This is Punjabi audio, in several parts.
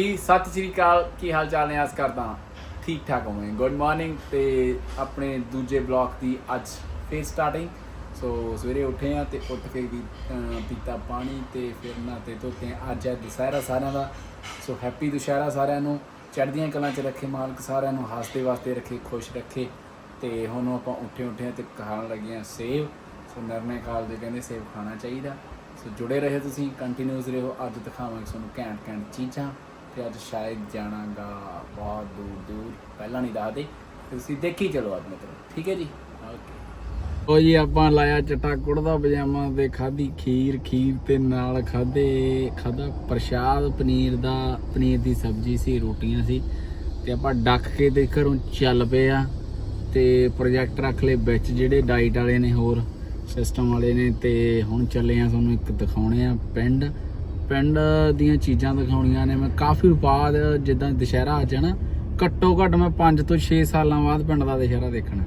ਜੀ, ਸਤਿ ਸ੍ਰੀ ਅਕਾਲ। ਕੀ ਹਾਲ ਚਾਲ ਨੇ? ਆਸ ਕਰਦਾ ਠੀਕ ਠਾਕ ਹੋਵੇ ਗੁੱਡ ਮਾਰਨਿੰਗ ਤੇ ਆਪਣੇ ਦੂਜੇ ਬਲੌਕ ਦੀ ਅੱਜ ਫੇਰ ਸਟਾਰਟਿੰਗ ਸੋ ਸਵੇਰੇ ਉੱਠੇ ਆ ਤੇ ਉੱਠ ਕੇ ਵੀ ਪੀਤਾ ਪਾਣੀ ਤੇ ਫਿਰ ਨਾ ਤੇ ਧੋਤੇ ਅੱਜ ਹੈ ਦੁਸਹਿਰਾ ਸਾਰਿਆਂ ਦਾ। ਸੋ ਹੈਪੀ ਦੁਸਹਿਰਾ ਸਾਰਿਆਂ ਨੂੰ। ਚੜ੍ਹਦੀਆਂ ਕਲਾਂ 'ਚ ਰੱਖੇ ਮਾਲਕ ਸਾਰਿਆਂ ਨੂੰ। ਹਾਸਤੇ ਵਾਸਤੇ ਰੱਖੇ, ਖੁਸ਼ ਰੱਖੇ। ਤੇ ਹੁਣ ਆਪਾਂ ਉੱਠੇ ਉੱਠੇ ਆ ਤੇ ਖਾਣ ਲੱਗੇ ਆ ਸੇਵ ਸੋ ਨਰਮੇ ਕਾਲ ਦੇ ਕਹਿੰਦੇ ਸੇਵ ਖਾਣਾ ਚਾਹੀਦਾ। ਸੋ ਜੁੜੇ ਰਹੇ ਤੁਸੀਂ ਕੰਟੀਨਿਊਸ ਰਹੋ। ਅੱਜ ਦਿਖਾਵਾਂਗੇ ਤੁਹਾਨੂੰ ਘੈਂਟ ਘੈਂਟ ਚੀਜ਼ਾਂ। ਤੇ ਅੱਜ ਸ਼ਾਇਦ ਜਾਣਾਗਾ ਬਹੁਤ ਦੂਰ ਦੂਰ। ਪਹਿਲਾਂ ਨਹੀਂ ਦੱਸਦੇ, ਤੁਸੀਂ ਦੇਖੀ ਚਲੋ ਅੱਜ ਮਤਲਬ ਠੀਕ ਹੈ ਜੀ? ਓਕੇ ਉਹ ਜੀ, ਆਪਾਂ ਲਾਇਆ ਚਟਾ ਕੁੜਦਾ ਪਜਾਮਾ ਤੇ ਖਾਧੀ ਖੀਰ। ਖੀਰ ਤੇ ਨਾਲ ਖਾਦੇ ਖਾਦਾ ਪ੍ਰਸ਼ਾਦ ਪਨੀਰ ਦਾ, ਪਨੀਰ ਦੀ ਸਬਜ਼ੀ ਸੀ, ਰੋਟੀਆਂ ਸੀ। ਤੇ ਆਪਾਂ ਡੱਕ ਕੇ ਤੇ ਘਰੋਂ ਚੱਲ ਪਏ ਆ ਤੇ ਪ੍ਰੋਜੈਕਟ ਰੱਖ ਲਏ ਵਿੱਚ ਜਿਹੜੇ ਡਾਈਟ ਵਾਲੇ ਨੇ ਹੋਰ ਸਿਸਟਮ ਵਾਲੇ ਨੇ ਤੇ ਹੁਣ ਚੱਲੇ ਆ ਤੁਹਾਨੂੰ ਇੱਕ ਦਿਖਾਉਣੇ ਆ ਪਿੰਡ। ਪਿੰਡ ਦੀਆਂ ਚੀਜ਼ਾਂ ਦਿਖਾਉਣੀਆਂ ਨੇ। ਮੈਂ ਕਾਫੀ ਬਾਅਦ ਜਿੱਦਾਂ ਦੁਸ਼ਹਿਰਾ ਆ ਜਾਣਾ ਘੱਟੋ ਘੱਟ ਮੈਂ 5 ਤੋਂ 6 ਸਾਲਾਂ ਬਾਅਦ ਪਿੰਡ ਦਾ ਦੁਸ਼ਹਿਰਾ ਦੇਖਣਾ।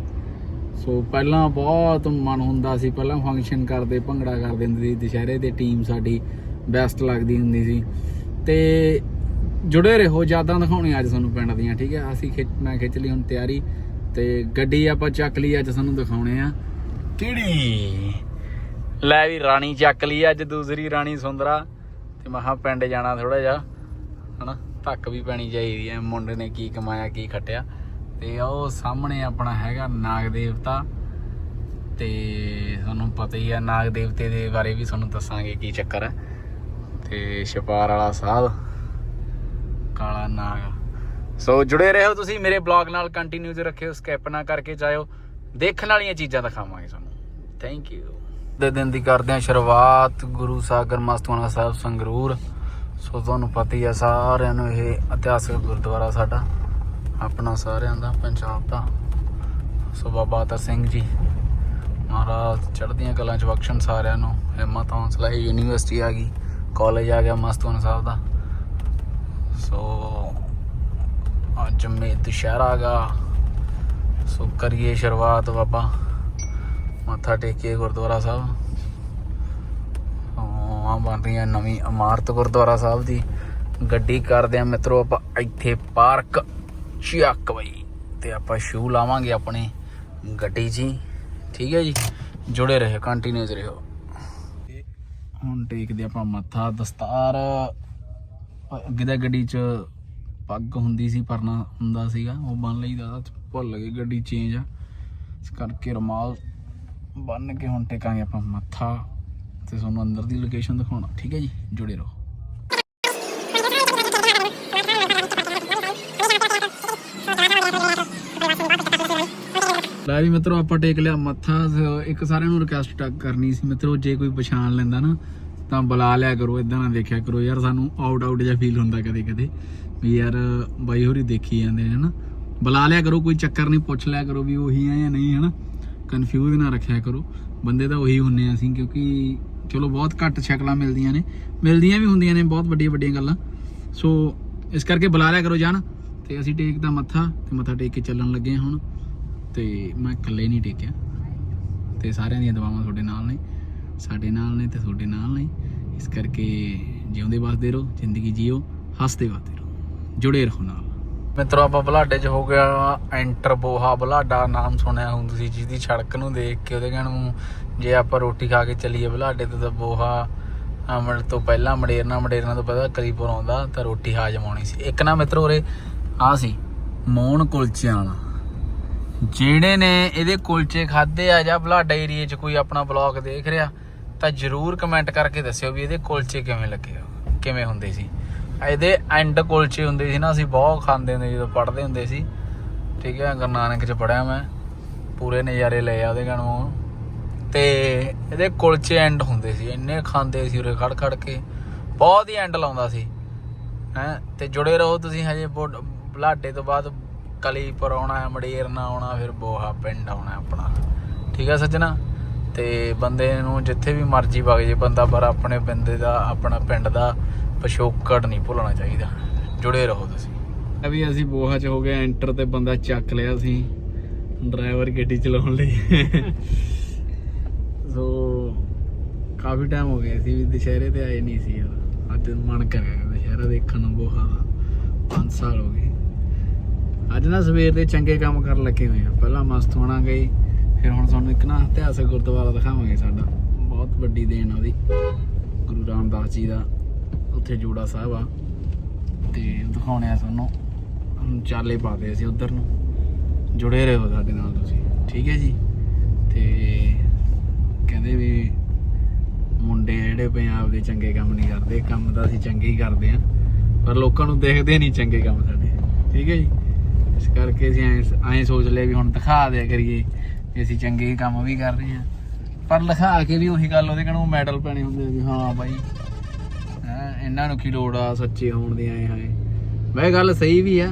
ਸੋ ਪਹਿਲਾਂ ਬਹੁਤ ਮਨ ਹੁੰਦਾ ਸੀ, ਪਹਿਲਾਂ ਫੰਕਸ਼ਨ ਕਰਦੇ, ਭੰਗੜਾ ਕਰਦੇ ਹੁੰਦੇ ਸੀ। ਦੁਸ਼ਹਿਰੇ ਤੇ ਟੀਮ ਸਾਡੀ ਬੈਸਟ ਲੱਗਦੀ ਹੁੰਦੀ ਸੀ। ਤੇ ਜੁੜੇ ਰਹੋ, ਯਾਦਾਂ ਦਿਖਾਉਣੀਆਂ ਅੱਜ ਤੁਹਾਨੂੰ ਪਿੰਡ ਦੀਆਂ, ਠੀਕ ਹੈ? ਅਸੀਂ ਖਿੱਚ, ਮੈਂ ਖਿੱਚ ਲਈ ਹੁਣ ਤਿਆਰੀ ਤੇ ਗੱਡੀ ਆਪਾਂ ਚੱਕ ਲਈ, ਅੱਜ ਤੁਹਾਨੂੰ ਦਿਖਾਉਣੇ ਆ। ਕਿਹੜੀ? ਲੈ ਵੀ ਰਾਣੀ ਚੱਕ ਲਈ, ਅੱਜ ਦੂਸਰੀ ਰਾਣੀ ਸੁੰਦਰਾ। ਤੇ ਮਹਾ ਪਿੰਡ ਜਾਣਾ ਥੋੜਾ ਜਿਹਾ, ਹਨਾ? ਧੱਕ ਵੀ ਪੈਣੀ ਚਾਹੀਦੀ ਐ, ਮੁੰਡੇ ਨੇ ਕੀ ਕਮਾਇਆ, ਕੀ ਖੱਟਿਆ। ਤੇ ਉਹ ਸਾਹਮਣੇ ਆਪਣਾ ਹੈਗਾ ਨਾਗ ਦੇਵਤਾ। ਤੇ ਤੁਹਾਨੂੰ ਪਤਾ ਹੀ ਆ, ਨਾਗ ਦੇਵਤੇ ਦੇ ਬਾਰੇ ਵੀ ਤੁਹਾਨੂੰ ਦੱਸਾਂਗੇ ਕੀ ਚੱਕਰ ਹੈ ਤੇ ਛਪਾਰ ਵਾਲਾ ਸਾਹਿਬ ਕਾਲਾ ਨਾਗ। ਸੋ ਜੁੜੇ ਰਹੋ ਤੁਸੀਂ ਮੇਰੇ ਬਲੌਗ ਨਾਲ, ਕੰਟੀਨਿਊ ਰੱਖਿਓ, ਸਕਿਪ ਨਾ ਕਰਕੇ ਜਾਇਓ। ਦੇਖਣ ਵਾਲੀਆਂ ਚੀਜ਼ਾਂ ਦਿਖਾਵਾਂਗੇ ਤੁਹਾਨੂੰ। ਥੈਂਕ ਯੂ ਦੇ ਦਿਨ ਦੀ ਕਰਦੇ ਹਾਂ ਸ਼ੁਰੂਆਤ ਗੁਰੂ ਸਾਗਰ ਮਸਤਵਾਨਾ ਸਾਹਿਬ ਸੰਗਰੂਰ। ਸੋ ਤੁਹਾਨੂੰ ਪਤਾ ਹੀ ਆ ਸਾਰਿਆਂ ਨੂੰ ਇਹ ਇਤਿਹਾਸਕ ਗੁਰਦੁਆਰਾ ਸਾਡਾ, ਆਪਣਾ ਸਾਰਿਆਂ ਦਾ, ਪੰਜਾਬ ਦਾ। ਸੋ ਬਾਬਾ ਅਤਰ ਸਿੰਘ ਜੀ, ਮਹਾਰਾਜ ਚੜ੍ਹਦੀਆਂ ਕਲਾਂ ਚ ਬਖਸ਼ਣ ਸਾਰਿਆਂ ਨੂੰ। ਹਿੰਮਤ ਹੌਸਲਾ ਇਹ ਯੂਨੀਵਰਸਿਟੀ ਆ ਗਈ, ਕਾਲਜ ਆ ਗਿਆ ਮਸਤਵਾਨਾ ਸਾਹਿਬ ਦਾ। ਸੋ ਅੱਜ ਮੇ ਦੁਸ਼ਹਿਰਾ ਗਾ। ਸੋ ਕਰੀਏ ਸ਼ੁਰੂਆਤ ਬਾਬਾ। ਮੱਥਾ ਟੇਕੀਏ ਗੁਰਦੁਆਰਾ ਸਾਹਿਬ। ਆ ਬਣ ਰਹੀ ਹੈ ਨਵੀਂ ਇਮਾਰਤ ਗੁਰਦੁਆਰਾ ਸਾਹਿਬ ਦੀ। ਗੱਡੀ ਕਰਦੇ ਆ ਮਿੱਤਰੋ, ਆਪਾਂ ਇੱਥੇ ਪਾਰਕ ਚੱਕ ਬਈ। ਤੇ ਆਪਾਂ ਸ਼ੂ ਲਾਵਾਂਗੇ ਆਪਣੇ ਗੱਡੀ 'ਚ ਹੀ ਠੀਕ ਹੈ ਜੀ? ਜੁੜੇ ਰਹੇ ਕੰਟੀਨਿਊਸ ਰਹੋ। ਹੁਣ ਟੇਕਦੇ ਆਪਾਂ ਮੱਥਾ ਦਸਤਾਰ। ਅੱਗੇ ਦਾ ਗੱਡੀ 'ਚ ਪੱਗ ਹੁੰਦੀ ਸੀ, ਪਰਨਾ ਹੁੰਦਾ ਸੀਗਾ। ਉਹ ਬੰਨ ਲਈਦਾ, ਭੁੱਲ ਗਏ ਗੱਡੀ ਚੇਂਜ ਆ। ਇਸ ਕਰਕੇ ਰਮਾਲ ਬੰਨ ਕੇ ਹੁਣ ਟੇਕਾਂਗੇ ਆਪਾਂ ਮੱਥਾ ਤੇ ਤੁਹਾਨੂੰ ਅੰਦਰ ਦੀ ਲੋਕੇਸ਼ਨ ਦਿਖਾਉਣਾ। ਠੀਕ ਹੈ ਜੀ? ਜੁੜੇ ਰਹੋ। ਲੈ ਵੀ ਮਿੱਤਰੋ, ਆਪਾਂ ਟੇਕ ਲਿਆ ਮੱਥਾ ਇੱਕ ਸਾਰਿਆਂ ਨੂੰ ਰਿਕਵੈਸਟ ਕਰਨੀ ਸੀ। ਮਿੱਤਰੋ, ਜੇ ਕੋਈ ਪਛਾਣ ਲੈਂਦਾ ਨਾ, ਤਾਂ ਬੁਲਾ ਲਿਆ ਕਰੋ ਇਦਾਂ ਨਾ ਦੇਖਿਆ ਕਰੋ। ਯਾਰ, ਸਾਨੂੰ ਆਊਟ ਆਊਟ ਜਿਹਾ ਫੀਲ ਹੁੰਦਾ ਕਦੇ ਕਦੇ। ਵੀ ਯਾਰ, ਬਾਈ ਹੋਰੀ ਦੇਖੀ ਜਾਂਦੇ ਨੇ, ਹਨਾ? ਬੁਲਾ ਲਿਆ ਕਰੋ, ਕੋਈ ਚੱਕਰ ਨਹੀਂ, ਪੁੱਛ ਲਿਆ ਕਰੋ ਵੀ ਉਹੀ ਆ ਜਾਂ ਨਹੀਂ, ਹਨਾ? ਕਨਫਿਊਜ਼ ਨਾ ਰੱਖਿਆ ਕਰੋ। ਬੰਦੇ ਤਾਂ ਉਹੀ ਹੁੰਨੇ ਆ ਅਸੀਂ, ਕਿਉਂਕਿ ਚਲੋ ਬਹੁਤ ਘੱਟ ਸ਼ਕਲਾਂ ਮਿਲਦੀਆਂ ਨੇ। ਮਿਲਦੀਆਂ ਵੀ ਹੁੰਦੀਆਂ ਨੇ, ਬਹੁਤ ਵੱਡੀਆਂ ਵੱਡੀਆਂ ਗੱਲਾਂ। ਸੋ ਇਸ ਕਰਕੇ ਬੁਲਾ ਲਿਆ ਕਰੋ ਜਾਨ ਤੇ ਅਸੀਂ ਟੇਕ ਦਾ ਮੱਥਾ, ਤੇ ਮੱਥਾ ਟੇਕ ਕੇ ਚੱਲਣ ਲੱਗੇ ਹਾਂ ਹੁਣ। ਤੇ ਮੈਂ ਇਕੱਲੇ ਨਹੀਂ ਟੇਕਿਆ। ਤੇ ਸਾਰਿਆਂ ਦੀਆਂ ਦੁਆਵਾਂ ਤੁਹਾਡੇ ਨਾਲ ਨੇ। ਸਾਡੇ ਨਾਲ ਨੇ ਤੇ ਤੁਹਾਡੇ ਨਾਲ ਨੇ। ਇਸ ਕਰਕੇ ਜਿਉਂਦੇ ਵੱਸਦੇ ਰਹੋ, ਜ਼ਿੰਦਗੀ ਜੀਓ, ਹੱਸਦੇ ਵਸਦੇ ਰਹੋ। ਜੁੜੇ ਰਹੋ ਨਾਲ। ਮਿੱਤਰੋ ਆਪਾਂ ਬਲਾਡੇ 'ਚ ਹੋ ਗਿਆ ਐਂਟਰ ਬੋਹਾ ਬਲਾਡਾ ਨਾਮ ਸੁਣਿਆ ਹੁਣ ਤੁਸੀਂ ਜਿਹਦੀ ਸੜਕ ਨੂੰ ਦੇਖ ਕੇ ਉਹਦੇ ਕਹਿਣ ਨੂੰ ਜੇ ਆਪਾਂ ਰੋਟੀ ਖਾ ਕੇ ਚੱਲੀਏ ਬਲਾਡੇ ਤੋਂ ਤਾਂ ਬੋਹਾ ਅਮਰ ਤੋਂ ਪਹਿਲਾਂ ਮੜੇਰਨਾ ਮੜੇਰਨਾ ਤੋਂ ਪਹਿਲਾਂ ਕਰੀਪੁਰ ਆਉਂਦਾ ਤਾਂ ਰੋਟੀ ਹਾਜ਼ਮ ਆਉਣੀ ਸੀ। ਇੱਕ ਨਾ ਮਿੱਤਰੋ ਉਰੇ ਆ ਸੀ ਮੋਹਨ ਕੁਲਚਿਆਂ ਵਾਲਾ। ਜਿਹੜੇ ਨੇ ਇਹਦੇ ਕੁਲਚੇ ਖਾਦੇ ਆ ਜਾਂ ਬਲਾਡਾ ਏਰੀਏ 'ਚ ਕੋਈ ਆਪਣਾ ਬਲੌਗ ਦੇਖ ਰਿਹਾ ਤਾਂ ਜਰੂਰ ਕਮੈਂਟ ਕਰਕੇ ਦੱਸਿਓ ਵੀ ਇਹਦੇ ਕੁਲਚੇ ਕਿਵੇਂ ਲੱਗੇ ਹੋ, ਕਿਵੇਂ ਹੁੰਦੇ ਸੀ। ਇਹਦੇ ਐਂਡ ਕੁਲਚੇ ਹੁੰਦੇ ਸੀ ਨਾ, ਅਸੀਂ ਬਹੁਤ ਖਾਂਦੇ ਹੁੰਦੇ ਜਦੋਂ ਪੜ੍ਹਦੇ ਹੁੰਦੇ ਸੀ। ਠੀਕ ਹੈ, ਗੁਰੂ ਨਾਨਕ 'ਚ ਪੜਿਆ ਮੈਂ। ਪੂਰੇ ਨਜ਼ਾਰੇ ਲਏ ਆ ਉਹਦੇ ਗਣੋਂ ਤੇ ਇਹਦੇ ਕੁਲਚੇ ਐਂਡ ਹੁੰਦੇ ਸੀ, ਇੰਨੇ ਖਾਂਦੇ ਸੀ ਉਰੇ ਖੜ ਖੜ ਕੇ। ਬਹੁਤ ਹੀ ਐਂਡ ਲਾਉਂਦਾ ਸੀ। ਹੈ, ਤੇ ਜੁੜੇ ਰਹੋ ਤੁਸੀਂ ਹਜੇ ਬੁੱਢ- ਬੁਲਾਡੇ ਤੋਂ ਬਾਅਦ। ਕਲੀਪੁਰ ਆਉਣਾ ਹੈ ਮੜੇਰਨਾ ਆਉਣਾ, ਫਿਰ ਬੋਹਾ ਪਿੰਡ ਆਉਣਾ ਆਪਣਾ। ਠੀਕ ਹੈ ਸੱਜਣਾ? ਤੇ ਬੰਦੇ ਨੂੰ ਜਿੱਥੇ ਵੀ ਮਰਜ਼ੀ ਵਗ ਜੇ ਬੰਦਾ ਪਰ ਆਪਣੇ ਬੰਦੇ ਦਾ, ਆਪਣਾ ਪਿੰਡ ਦਾ ਪਿਛੋਕੜ ਨਹੀਂ ਭੁੱਲਣਾ ਚਾਹੀਦਾ। ਜੁੜੇ ਰਹੋ ਤੁਸੀਂ। ਅਭੀ ਅਸੀਂ ਬੋਹਾ ਚ ਹੋ ਗਏ, ਐਂਟਰ ਤੇ ਬੰਦਾ ਚੱਕ ਲਿਆ ਸੀ, ਡਰਾਈਵਰ ਗੱਡੀ ਚਲਾਉਣ ਲਈ। ਸੋ ਕਾਫੀ ਟਾਈਮ ਹੋ ਗਿਆ ਸੀ ਵੀ ਦੁਸ਼ਹਿਰੇ ਤੇ ਆਏ ਨਹੀਂ ਸੀ ਯਾਰ। ਅੱਜ ਮਨ ਕਰਿਆ ਦੁਸ਼ਹਿਰਾ ਦੇਖਣ ਨੂੰ ਬੋਹਾ ਦਾ। 5 ਸਾਲ ਹੋ ਗਏ। ਅੱਜ ਨਾ ਸਵੇਰ ਦੇ ਚੰਗੇ ਕੰਮ ਕਰਨ ਲੱਗੇ ਹੋਏ ਆ। ਪਹਿਲਾਂ ਮਸਤ ਹੋਣਾ ਗਈ, ਫਿਰ ਹੁਣ ਤੁਹਾਨੂੰ ਇੱਕ ਨਾ ਇਤਿਹਾਸਕ ਗੁਰਦੁਆਰਾ ਦਿਖਾਵਾਂਗੇ ਸਾਡਾ। ਬਹੁਤ ਵੱਡੀ ਦੇਣ ਆ ਉਹਦੀ। ਗੁਰੂ ਰਾਮਦਾਸ ਜੀ ਦਾ। ਉੱਥੇ ਜੋੜਾ ਸਾਹਿਬ ਆ। ਤੇ ਦਿਖਾਉਣੇ ਆ ਤੁਹਾਨੂੰ। ਹੁਣ ਚਾਲੇ ਪਾਦੇ ਅਸੀਂ ਉਧਰ ਨੂੰ। ਜੁੜੇ ਰਹੋ ਸਾਡੇ ਨਾਲ ਤੁਸੀਂ। ਠੀਕ ਹੈ ਜੀ? ਤੇ ਕਹਿੰਦੇ ਵੀ ਮੁੰਡੇ ਜਿਹੜੇ ਪੰਜਾਬ ਦੇ ਚੰਗੇ ਕੰਮ ਨਹੀਂ ਕਰਦੇ। ਕੰਮ ਤਾਂ ਅਸੀਂ ਚੰਗੇ ਹੀ ਕਰਦੇ ਆ। ਪਰ ਲੋਕਾਂ ਨੂੰ ਦੇਖਦੇ ਨਹੀਂ ਚੰਗੇ ਕੰਮ ਸਾਡੇ। ਠੀਕ ਹੈ ਜੀ? ਇਸ ਕਰਕੇ ਅਸੀਂ ਐਂ ਐਂ ਸੋਚ ਲਿਆ ਵੀ ਹੁਣ ਦਿਖਾ ਦਿਆ ਕਰੀਏ ਵੀ ਅਸੀਂ ਚੰਗੇ ਕੰਮ ਵੀ ਕਰ ਰਹੇ ਆ। ਪਰ ਲਿਖਾ ਕੇ ਵੀ ਉਹੀ ਗੱਲ, ਉਹਦੇ ਕਣੋਂ ਮੈਡਲ ਪੈਣੇ ਹੁੰਦੇ ਵੀ ਹਾਂ ਬਾਈ। ਹੈਂ, ਇਹਨਾਂ ਨੂੰ ਕੀ ਲੋੜ ਆ ਸੱਚੇ ਹੋਣ ਦੀ ਆਏ ਹਾਏ। ਵੈ ਗੱਲ ਸਹੀ ਵੀ ਆ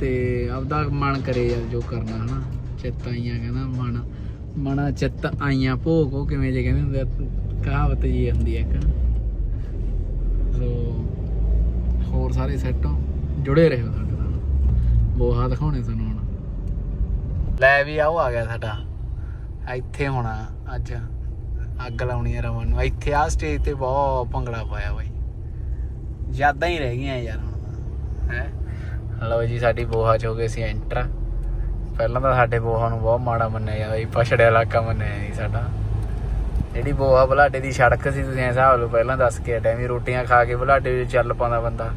ਤੇ ਆਪਦਾ ਮਨ ਕਰੇ ਯਾਰ ਜੋ ਕਰਨਾ ਹਨਾ। ਚਿੱਤ ਆਈਆਂ ਕਹਿੰਦਾ ਮਨ ਮਨਾ ਚਿੱਤ ਆਈਆਂ ਭੋਗ ਉਹ ਕਿਵੇਂ ਜੇ ਕਹਿੰਦੇ ਹੁੰਦੇ ਆ, ਕਹਾਵਤ ਜੀ ਹੁੰਦੀ ਹੈ ਇੱਕ। ਸੋ ਹੋਰ ਸਾਰੇ ਸੈੱਟ ਹੋ? ਜੁੜੇ ਰਹੋ ਸਾਡੇ ਨਾਲ। ਬੋਹਾ ਦਿਖਾਉਣੇ ਸਾਨੂੰ ਹੁਣ। ਲੈ ਵੀ ਆਓ ਆ ਗਿਆ ਸਾਡਾ। ਇੱਥੇ ਹੋਣਾ ਅੱਜ। ਅੱਗ ਲਾਉਣੀ ਹੈ ਰਮਨ ਨੂੰ। ਇੱਥੇ ਆ ਸਟੇਜ ਤੇ ਬਹੁਤ ਭੰਗੜਾ ਪਾਇਆ ਬਾਈ। ਯਾਦਾਂ ਹੀ ਰਹਿ ਗਈਆਂ ਯਾਰ ਹੁਣ ਹੈ? ਹਲੋ ਜੀ, ਸਾਡੀ ਬੋਹਾ ਚ ਹੋ ਗਏ ਸੀ ਐਂਟਰ ਪਹਿਲਾਂ ਤਾਂ ਸਾਡੇ ਬੋਹਾ ਨੂੰ ਬਹੁਤ ਮਾੜਾ ਮੰਨਿਆ ਜਾਂਦਾ ਸੀ ਪਛੜਿਆ ਇਲਾਕਾ ਮੰਨਿਆ ਸੀ ਸਾਡਾ। ਜਿਹੜੀ ਬੋਹਾ ਬਲਾਡੇ ਦੀ ਸੜਕ ਸੀ, ਤੁਸੀਂ ਹਿਸਾਬ ਲਓ, ਪਹਿਲਾਂ ਦੱਸ ਕੇ ਹਟਿਆ ਵੀ ਰੋਟੀਆਂ ਖਾ ਕੇ ਬਲਾਡੇ ਵਿੱਚ ਚੱਲ ਪਾਉਂਦਾ ਬੰਦਾ।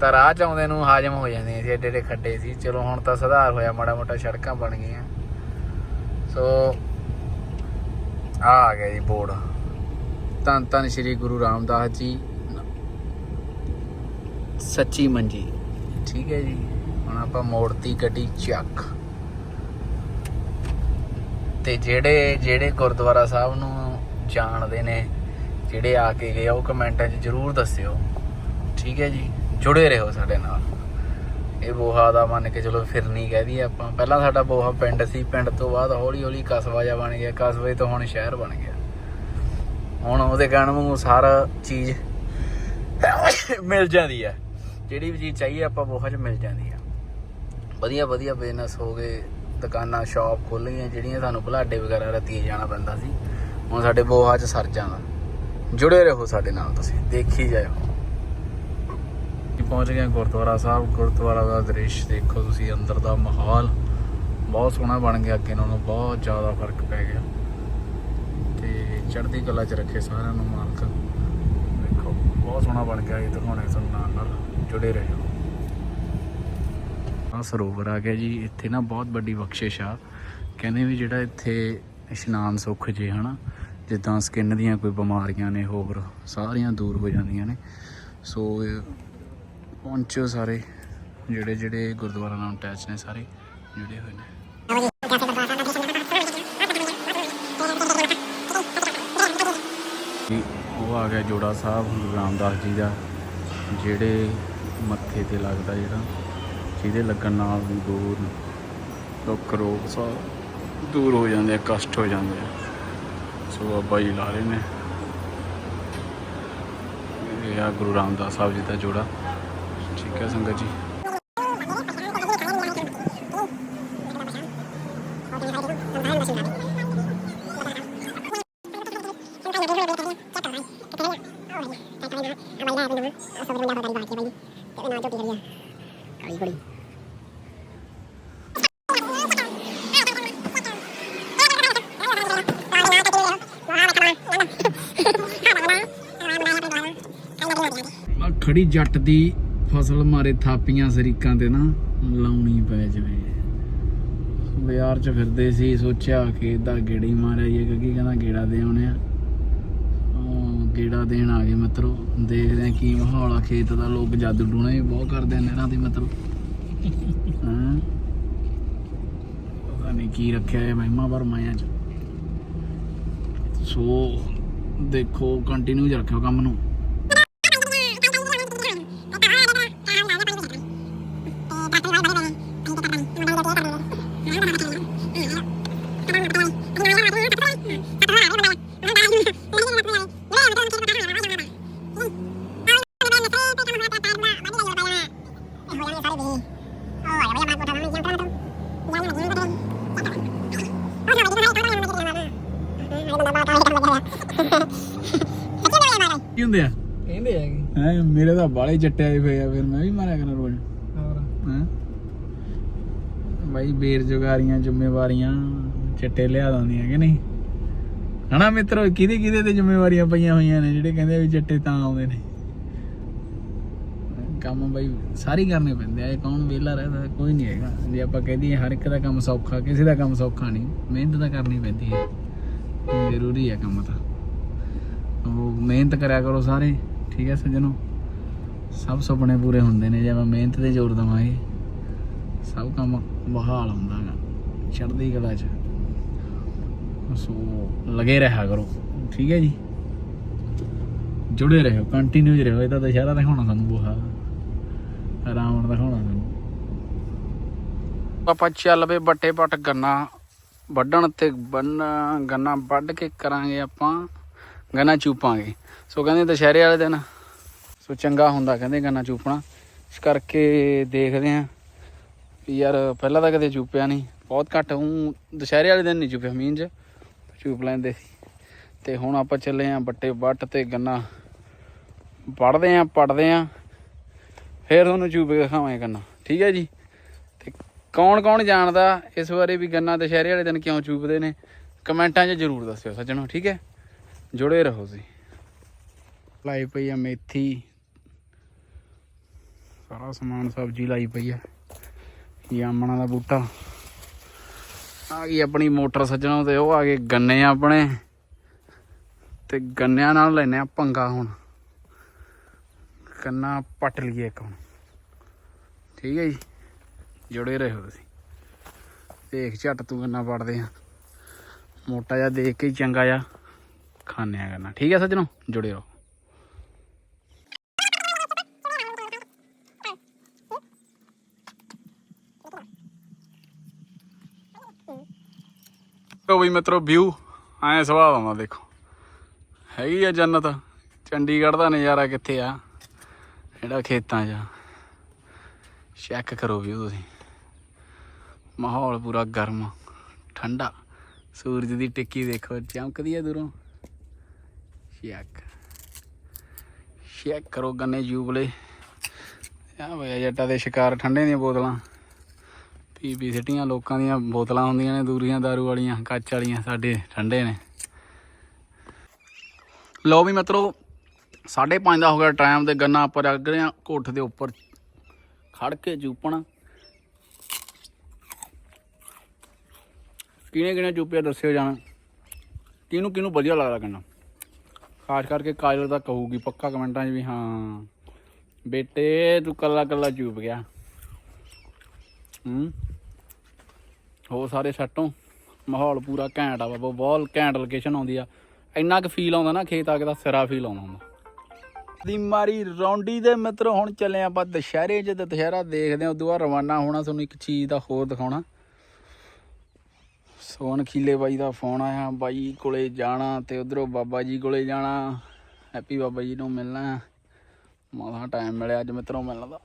ਤਾਂ ਰਾਹ ਚ ਆਉਂਦੇ ਨੂੰ ਹਾਜ਼ਮ ਹੋ ਜਾਂਦੀਆਂ ਸੀ ਏਡੇ ਏਡੇ ਖੱਡੇ ਸੀ। ਚਲੋ ਹੁਣ ਤਾਂ ਸੁਧਾਰ ਹੋਇਆ ਮਾੜਾ ਮੋਟਾ ਸੜਕਾਂ ਬਣ ਗਈਆਂ। ਸੋ ਆ ਆ ਗਿਆ ਜੀ ਬੋਰਡ। ਧੰਨ ਧੰਨ ਸ੍ਰੀ ਗੁਰੂ ਰਾਮਦਾਸ ਜੀ। ਸੱਚੀ ਮੰਜੀ। ਠੀਕ ਹੈ ਜੀ। ਹੁਣ ਆਪਾਂ ਮੋੜਤੀ ਗੱਡੀ ਚੱਕ। ਤੇ ਜਿਹੜੇ ਜਿਹੜੇ ਗੁਰਦੁਆਰਾ ਸਾਹਿਬ ਨੂੰ ਜਾਣਦੇ ਨੇ ਜਿਹੜੇ ਆ ਕੇ ਗਏ ਆ, ਉਹ ਕਮੈਂਟਾਂ 'ਚ ਜਰੂਰ ਦੱਸਿਓ। ਠੀਕ ਹੈ ਜੀ। ਜੁੜੇ ਰਹੋ ਸਾਡੇ ਨਾਲ। ਇਹ ਬੋਹਾ ਦਾ ਮੰਨ ਕੇ ਚਲੋ ਫਿਰਨੀ ਕਹਿ ਦਈਏ ਆਪਾਂ। ਪਹਿਲਾਂ ਸਾਡਾ ਬੋਹਾ ਪਿੰਡ ਸੀ, ਪਿੰਡ ਤੋਂ ਬਾਅਦ ਹੌਲੀ ਹੌਲੀ ਕਸਬਾ ਜਿਹਾ ਬਣ ਗਿਆ। ਕਸਬੇ ਤੋਂ ਹੁਣ ਸ਼ਹਿਰ ਬਣ ਗਿਆ। ਹੁਣ ਉਹਦੇ ਕਹਿਣ ਨੂੰ ਸਾਰਾ ਚੀਜ਼ ਮਿਲ ਜਾਂਦੀ ਹੈ ਜਿਹੜੀ ਵੀ ਚੀਜ਼ ਚਾਹੀਏ ਆਪਾਂ ਬੋਹਾ 'ਚ ਮਿਲ ਜਾਂਦੀ ਆ। ਵਧੀਆ ਵਧੀਆ ਬਿਜ਼ਨਸ ਹੋ ਗਏ, ਦੁਕਾਨਾਂ ਸ਼ਾਪ ਖੁੱਲ ਗਈਆਂ ਜਿਹੜੀਆਂ ਸਾਨੂੰ ਭਲਾਡੇ ਵਗੈਰਾ ਰਤੀਏ ਜਾਣਾ ਪੈਂਦਾ ਸੀ। ਹੁਣ ਸਾਡੇ ਬੋਹਾ 'ਚ ਸਰ ਜਾਂਦਾ। ਜੁੜੇ ਰਹੋ ਸਾਡੇ ਨਾਲ ਤੁਸੀਂ, ਦੇਖੀ ਜਾਇਓ। ਅਸੀਂ ਪਹੁੰਚ ਗਏ ਗੁਰਦੁਆਰਾ ਸਾਹਿਬ। ਗੁਰਦੁਆਰਾ ਦਾ ਦ੍ਰਿਸ਼ ਦੇਖੋ ਤੁਸੀਂ, ਅੰਦਰ ਦਾ ਮਾਹੌਲ ਬਹੁਤ ਸੋਹਣਾ ਬਣ ਗਿਆ, ਅੱਗੇ ਨਾਲੋਂ ਬਹੁਤ ਜ਼ਿਆਦਾ ਫ਼ਰਕ ਪੈ ਗਿਆ। ਤੇ ਚੜ੍ਹਦੀ ਕਲਾ 'ਚ ਰੱਖੇ ਸਾਰਿਆਂ ਨੂੰ ਮਾਲਕ। ਦੇਖੋ, ਬਹੁਤ ਸੋਹਣਾ ਬਣ ਗਿਆ ਇਹ ਦਿਖਾਉਣੇ ਤੁਹਾਨੂੰ ਨਾਲ ਨਾਲ, ਜੁੜੇ ਰਹੋ। ਆ ਸਰੋਵਰ ਆ ਗਿਆ ਜੀ, ਇੱਥੇ ਨਾ ਬਹੁਤ ਵੱਡੀ ਬਖਸ਼ਿਸ਼ ਆ। ਕਹਿੰਦੇ ਵੀ ਜਿਹੜਾ ਇੱਥੇ ਇਸ਼ਨਾਨ ਸੁੱਖ ਜੇ, ਹਨਾ, ਜਿੱਦਾਂ ਸਕਿਨ ਦੀਆਂ ਕੋਈ ਬਿਮਾਰੀਆਂ ਨੇ ਹੋਰ, ਸਾਰੀਆਂ ਦੂਰ ਹੋ ਜਾਂਦੀਆਂ ਨੇ। ਸੋ ਪਹੁੰਚੋ ਸਾਰੇ। ਜਿਹੜੇ ਜਿਹੜੇ ਗੁਰਦੁਆਰਾ ਨਾਲ ਅਟੈਚ ਨੇ ਸਾਰੇ, ਜੁੜੇ ਹੋਏ ਨੇ। ਉਹ ਆ ਗਿਆ ਜੋੜਾ ਸਾਹਿਬ, ਗੁਰੂ ਰਾਮਦਾਸ ਜੀ ਦਾ, ਜਿਹੜੇ ਮੱਥੇ ਤੇ ਲੱਗਦਾ ਜਿਹੜਾ, ਜਿਹਦੇ ਲੱਗਣ ਨਾਲ ਦੂਰ ਦੁੱਖ, ਰੋਗ ਸਭ ਦੂਰ ਹੋ ਜਾਂਦੇ ਆ, ਕਸ਼ਟ ਹੋ ਜਾਂਦੇ ਆ। ਸੋ ਬਾਬਾ ਜੀ ਲਾ ਰਹੇ ਨੇ। ਇਹ ਆ ਗੁਰੂ ਰਾਮਦਾਸ ਸਾਹਿਬ ਜੀ ਦਾ ਜੋੜਾ। ਠੀਕ ਸੰਗਤ ਜੀ? ਖੜੀ ਜੱਟ ਦੀ ਫਸਲ ਮਾਰੇ ਥਾਪੀਆਂ ਸਰੀਕਾਂ ਤੇ ਨਾ ਲਾਉਣੀ ਪੈ ਜਵੇ। ਬਾਜ਼ਾਰ ਚ ਫਿਰਦੇ ਸੀ, ਸੋਚਿਆ ਕਿ ਦਾ ਗੇੜੀ ਮਾਰਿਆ ਇਹ ਕਿ ਕਹਿੰਦਾ ਗੇੜਾ ਦੇ ਆਉਣੇ ਆ ਗੇੜਾ ਦੇਣ ਆ ਗਏ ਮਿੱਤਰੋ। ਦੇਖਦੇ ਆ ਕੀ ਮਾਹੌਲ ਆ, ਖੇਤ ਦਾ ਲੋਕ ਜਾਦੂ ਟੂਣਾ ਵੀ ਬਹੁਤ ਕਰਦੇ ਨੇ ਇਹਨਾਂ ਦੀ ਮਿੱਤਰੋ। ਹਾਂ? ਪਤਾ ਨਹੀਂ ਕੀ ਰੱਖਿਆ ਇਹ ਮਹਿਮਾ ਪਰ ਮਾਇਆ ਚ। ਸੋ ਦੇਖੋ ਕੰਟੀਨਿਊ ਰੱਖਿਓ ਕੰਮ ਨੂੰ। ਬਾਲੇ ਚੱਟੇ ਆਏ ਪਏ ਆ ਫਿਰ ਮੈਂ ਵੀ ਮਾਰਿਆ ਕਰਾਂ ਰੋਜ਼। ਹੈਂ? ਬਾਈ ਬੇਰੁਜ਼ਗਾਰੀਆਂ ਜ਼ਿੰਮੇਵਾਰੀਆਂ ਚਿੱਟੇ ਲਿਆ ਦਿੰਦੀਆਂ ਕਿ ਨਹੀਂ? ਹਨਾ ਮਿੱਤਰੋ ਕਿਹਦੇ ਕਿਹਦੇ ਤੇ ਜ਼ਿੰਮੇਵਾਰੀਆਂ ਪਈਆਂ ਹੋਈਆਂ ਨੇ ਜਿਹੜੇ ਕਹਿੰਦੇ ਵੀ ਚਿੱਟੇ ਤਾਂ ਆਉਂਦੇ ਨੇ? ਕੰਮ ਬਾਈ ਸਾਰੀ ਕਰਨੇ ਪੈਂਦੇ ਆ ਇਹ ਕੌਣ ਵਿਹਲਾ ਰਹਿੰਦਾ ਕੋਈ ਨਹੀਂ ਹੈਗਾ। ਜੇ ਆਪਾਂ ਕਹਿ ਦਈਏ ਹਰ ਇੱਕ ਦਾ ਕੰਮ ਸੌਖਾ ਕਿਸੇ ਦਾ ਕੰਮ ਸੌਖਾ ਨਹੀਂ ਮਿਹਨਤ ਤਾਂ ਕਰਨੀ ਪੈਂਦੀ ਹੈ। ਜ਼ਰੂਰੀ ਹੈ ਕੰਮ ਤਾਂ। ਉਹ ਮਿਹਨਤ ਕਰਿਆ ਕਰੋ ਸਾਰੇ ਠੀਕ ਹੈ ਸੱਜਣੋ? ਸਭ ਸੁਪਨੇ ਪੂਰੇ ਹੁੰਦੇ ਨੇ ਜੇ ਆਪਾਂ ਮਿਹਨਤ ਤੇ ਜ਼ੋਰ ਦਵਾਂਗੇ ਸਭ ਕੰਮ ਬਹਾਲ ਹੁੰਦਾ ਗਾ ਚੜ੍ਹਦੀ ਕਲਾ ਚ। ਸੋ ਲਗੇ ਰਹਾ ਕਰੋ, ਠੀਕ ਹੈ ਜੀ? ਜੁੜੇ ਰਹੋ ਕੰਟੀਨਿਊ ਰਹੋ, ਇਹ ਤਾਂ ਦੁਸ਼ਹਿਰਾ ਦਿਖਾਉਣਾ ਸਾਨੂੰ ਬੁਹਾ ਰਾਵਣ ਦਿਖਾਉਣਾ ਸਾਨੂੰ। ਆਪਾਂ ਚੱਲ ਪਏ ਬੱਟੇ ਪੱਟ ਗੰਨਾ ਵੱਢਣ ਤੇ ਬੰਨ ਗੰਨਾ ਵੱਢ ਕੇ ਕਰਾਂਗੇ ਆਪਾਂ, ਗੰਨਾ ਚੂਪਾਂਗੇ। ਸੋ ਕਹਿੰਦੇ ਦੁਸ਼ਹਿਰੇ ਵਾਲੇ ਦਿਨ ਸੋ ਚੰਗਾ ਹੁੰਦਾ ਕਹਿੰਦੇ ਗੰਨਾ ਚੂਪਣਾ। ਇਸ ਕਰਕੇ ਦੇਖਦੇ ਆਂ ਵੀ ਯਾਰ ਪਹਿਲਾਂ ਤਾਂ ਕਦੇ ਚੂਪਿਆ ਨਹੀਂ। ਬਹੁਤ ਘੱਟ ਹੂੰ ਦੁਸ਼ਹਿਰੇ ਵਾਲੇ ਦਿਨ ਨਹੀਂ ਚੂਪਿਆ ਮੀਨ ਚ। ਚੂਪ ਲੈਂਦੇ ਸੀ। ਤੇ ਹੁਣ ਆਪਾਂ ਚੱਲੇ ਆਂ ਬੱਟੇ ਵੱਟ ਤੇ ਗੰਨਾ। ਪੜਦੇ ਆਂ ਪੜਦੇ ਆਂ ਫਿਰ ਤੁਹਾਨੂੰ ਚੂਪ ਕੇ ਦਿਖਾਵਾਂਗੇ ਗੰਨਾ। ਠੀਕ ਹੈ ਜੀ? ਤੇ ਕੌਣ ਕੌਣ ਜਾਣਦਾ ਇਸ ਬਾਰੇ ਵੀ ਗੰਨਾ ਦੁਸ਼ਹਿਰੇ ਵਾਲੇ ਦਿਨ ਕਿਉਂ ਚੂਪਦੇ ਨੇ? ਕਮੈਂਟਾਂ 'ਚ ਜਰੂਰ ਦੱਸਿਓ ਸੱਜਣੋ। ਠੀਕ ਹੈ? ਜੁੜੇ ਰਹੋ ਜੀ। ਲਾਈ ਪਈ ਆ ਮੇਥੀ। ਸਾਰਾ ਸਮਾਨ ਸਬਜ਼ੀ ਲਾਈ ਪਈ ਆ। ਜਾਮਣਾ ਦਾ ਬੂਟਾ। ਆ ਗਈ ਆਪਣੀ ਮੋਟਰ ਸੱਜਣੋ ਤੇ ਉਹ ਆ ਗਏ ਗੰਨੇ ਆਪਣੇ। ਤੇ ਗੰਨਿਆਂ ਨਾਲ ਲੈਨੇ ਆ ਪੰਗਾ ਹੁਣ। ਕੰਨਾ ਪੱਟ ਲਈਏ ਇੱਕ ਹੁਣ। ਠੀਕ ਹੈ ਜੀ। ਜੁੜੇ ਰਹੋ ਤੁਸੀਂ। ਦੇਖ ਝੱਟ ਤੂੰ ਗੰਨਾ ਪੜਦੇ ਆ। ਮੋਟਾ ਜਿਹਾ ਦੇਖ ਕੇ ਹੀ ਚੰਗਾ ਜਿਹਾ ਖਾਣੇ ਆ ਗੰਨਾ। ਠੀਕ ਹੈ ਸੱਜਣੋ, ਜੁੜੇ ਰਹੋ। ਲੋ ਬਈ ਮਿੱਤਰੋ ਵਿਊ ਐ ਸਵਾਦ ਆਉਂਦਾ ਦੇਖੋ। ਹੈਗੀ ਆ ਜੰਨਤ, ਚੰਡੀਗੜ੍ਹ ਦਾ ਨਜ਼ਾਰਾ ਕਿੱਥੇ ਆ? ਜਿਹੜਾ ਖੇਤਾਂ 'ਚ ਚੈੱਕ ਕਰੋ ਵਿਊ ਤੁਸੀਂ। ਮਾਹੌਲ ਪੂਰਾ ਗਰਮ, ਠੰਡਾ। ਸੂਰਜ ਦੀ ਟਿੱਕੀ ਦੇਖੋ, ਚਮਕਦੀ ਆ ਦੂਰੋਂ। ਚੈੱਕ ਚੈੱਕ ਕਰੋ ਗੰਨੇ ਜੂਬਲੇ। ਆ ਬਈ ਜੱਟਾਂ ਦੇ ਸ਼ਿਕਾਰ ਠੰਡੇ ਦੀਆਂ ਬੋਤਲਾਂ। ਪੀ ਪੀ ਸਿੱਟੀਆਂ ਲੋਕਾਂ ਦੀਆਂ ਬੋਤਲਾਂ ਹੁੰਦੀਆਂ ਨੇ, ਦੂਰੀਆਂ दारू ਵਾਲੀਆਂ, ਕੱਚ ਵਾਲੀਆਂ, ਸਾਡੇ ਠੰਡੇ ਨੇ। ਲਓ ਵੀ ਮਿੱਤਰੋ 5:30 ਦਾ ਹੋ ਗਿਆ ਟਾਈਮ ਤੇ ਗੰਨਾ ਆਪਾਂ ਰੱਖ ਰਹੇ ਆ ਕੋਠ ਦੇ ਉੱਪਰ। ਖੜ ਕੇ ਚੂਪਣਾ। ਕਿਹਨੇ ਕਿਹਨੇ ਚੂਪਿਆ ਦੱਸਿਓ ਜਾਣਾ। ਕਿਹਨੂੰ ਕਿਹਨੂੰ ਵਧੀਆ ਲੱਗਦਾ ਗੰਨਾ। ਖਾਸ ਕਰਕੇ ਕਾਜਲ ਤਾਂ ਕਹੂਗੀ, ਪੱਕਾ ਕਮੈਂਟਾਂ 'ਚ ਵੀ ਹਾਂ। ਬੇਟੇ, ਤੂੰ ਕੱਲਾ ਕੱਲਾ ਚੂਪ ਗਿਆ। ਹੂੰ। ਹੋ ਸਾਰੇ ਸੈੱਟੋਂ ਮਾਹੌਲ ਪੂਰਾ ਘੈਂਟ ਆ ਬਾਬਾ, ਬਹੁਤ ਘੈਂਟ ਲੋਕੇਸ਼ਨ ਆਉਂਦੀ ਆ। ਇੰਨਾ ਕੁ ਫੀਲ ਆਉਂਦਾ ਨਾ ਖੇਤ ਆ ਕੇ ਦਾ ਸਿਰਾ ਫੀਲ ਆਉਂਦਾ ਹੁੰਦਾ। ਦੀ ਮਾਰੀ ਰੌਂਡੀ ਦੇ ਮਿੱਤਰ, ਹੁਣ ਚੱਲੇ ਆਪਾਂ ਦੁਸ਼ਹਿਰੇ 'ਚ ਤੇ ਦੁਸ਼ਹਿਰਾ ਦੇਖਦੇ ਆ, ਉਦੋਂ ਬਾਅਦ ਰਵਾਨਾ ਹੋਣਾ, ਤੁਹਾਨੂੰ ਇੱਕ ਚੀਜ਼ ਦਾ ਹੋਰ ਦਿਖਾਉਣਾ। ਸੋਨ ਖੀਲੇ ਬਾਈ ਦਾ ਫੋਨ ਆਇਆ, ਬਾਈ ਕੋਲੇ ਜਾਣਾ ਤੇ ਉਧਰੋਂ ਬਾਬਾ ਜੀ ਕੋਲੇ ਜਾਣਾ। ਹੈਪੀ ਬਾਬਾ ਜੀ ਨੂੰ ਮਿਲਣਾ। ਮਾਦਾ ਟਾਈਮ ਮਿਲਿਆ ਅੱਜ ਮਿੱਤਰੋਂ, ਮਿਲਣ ਦਾ।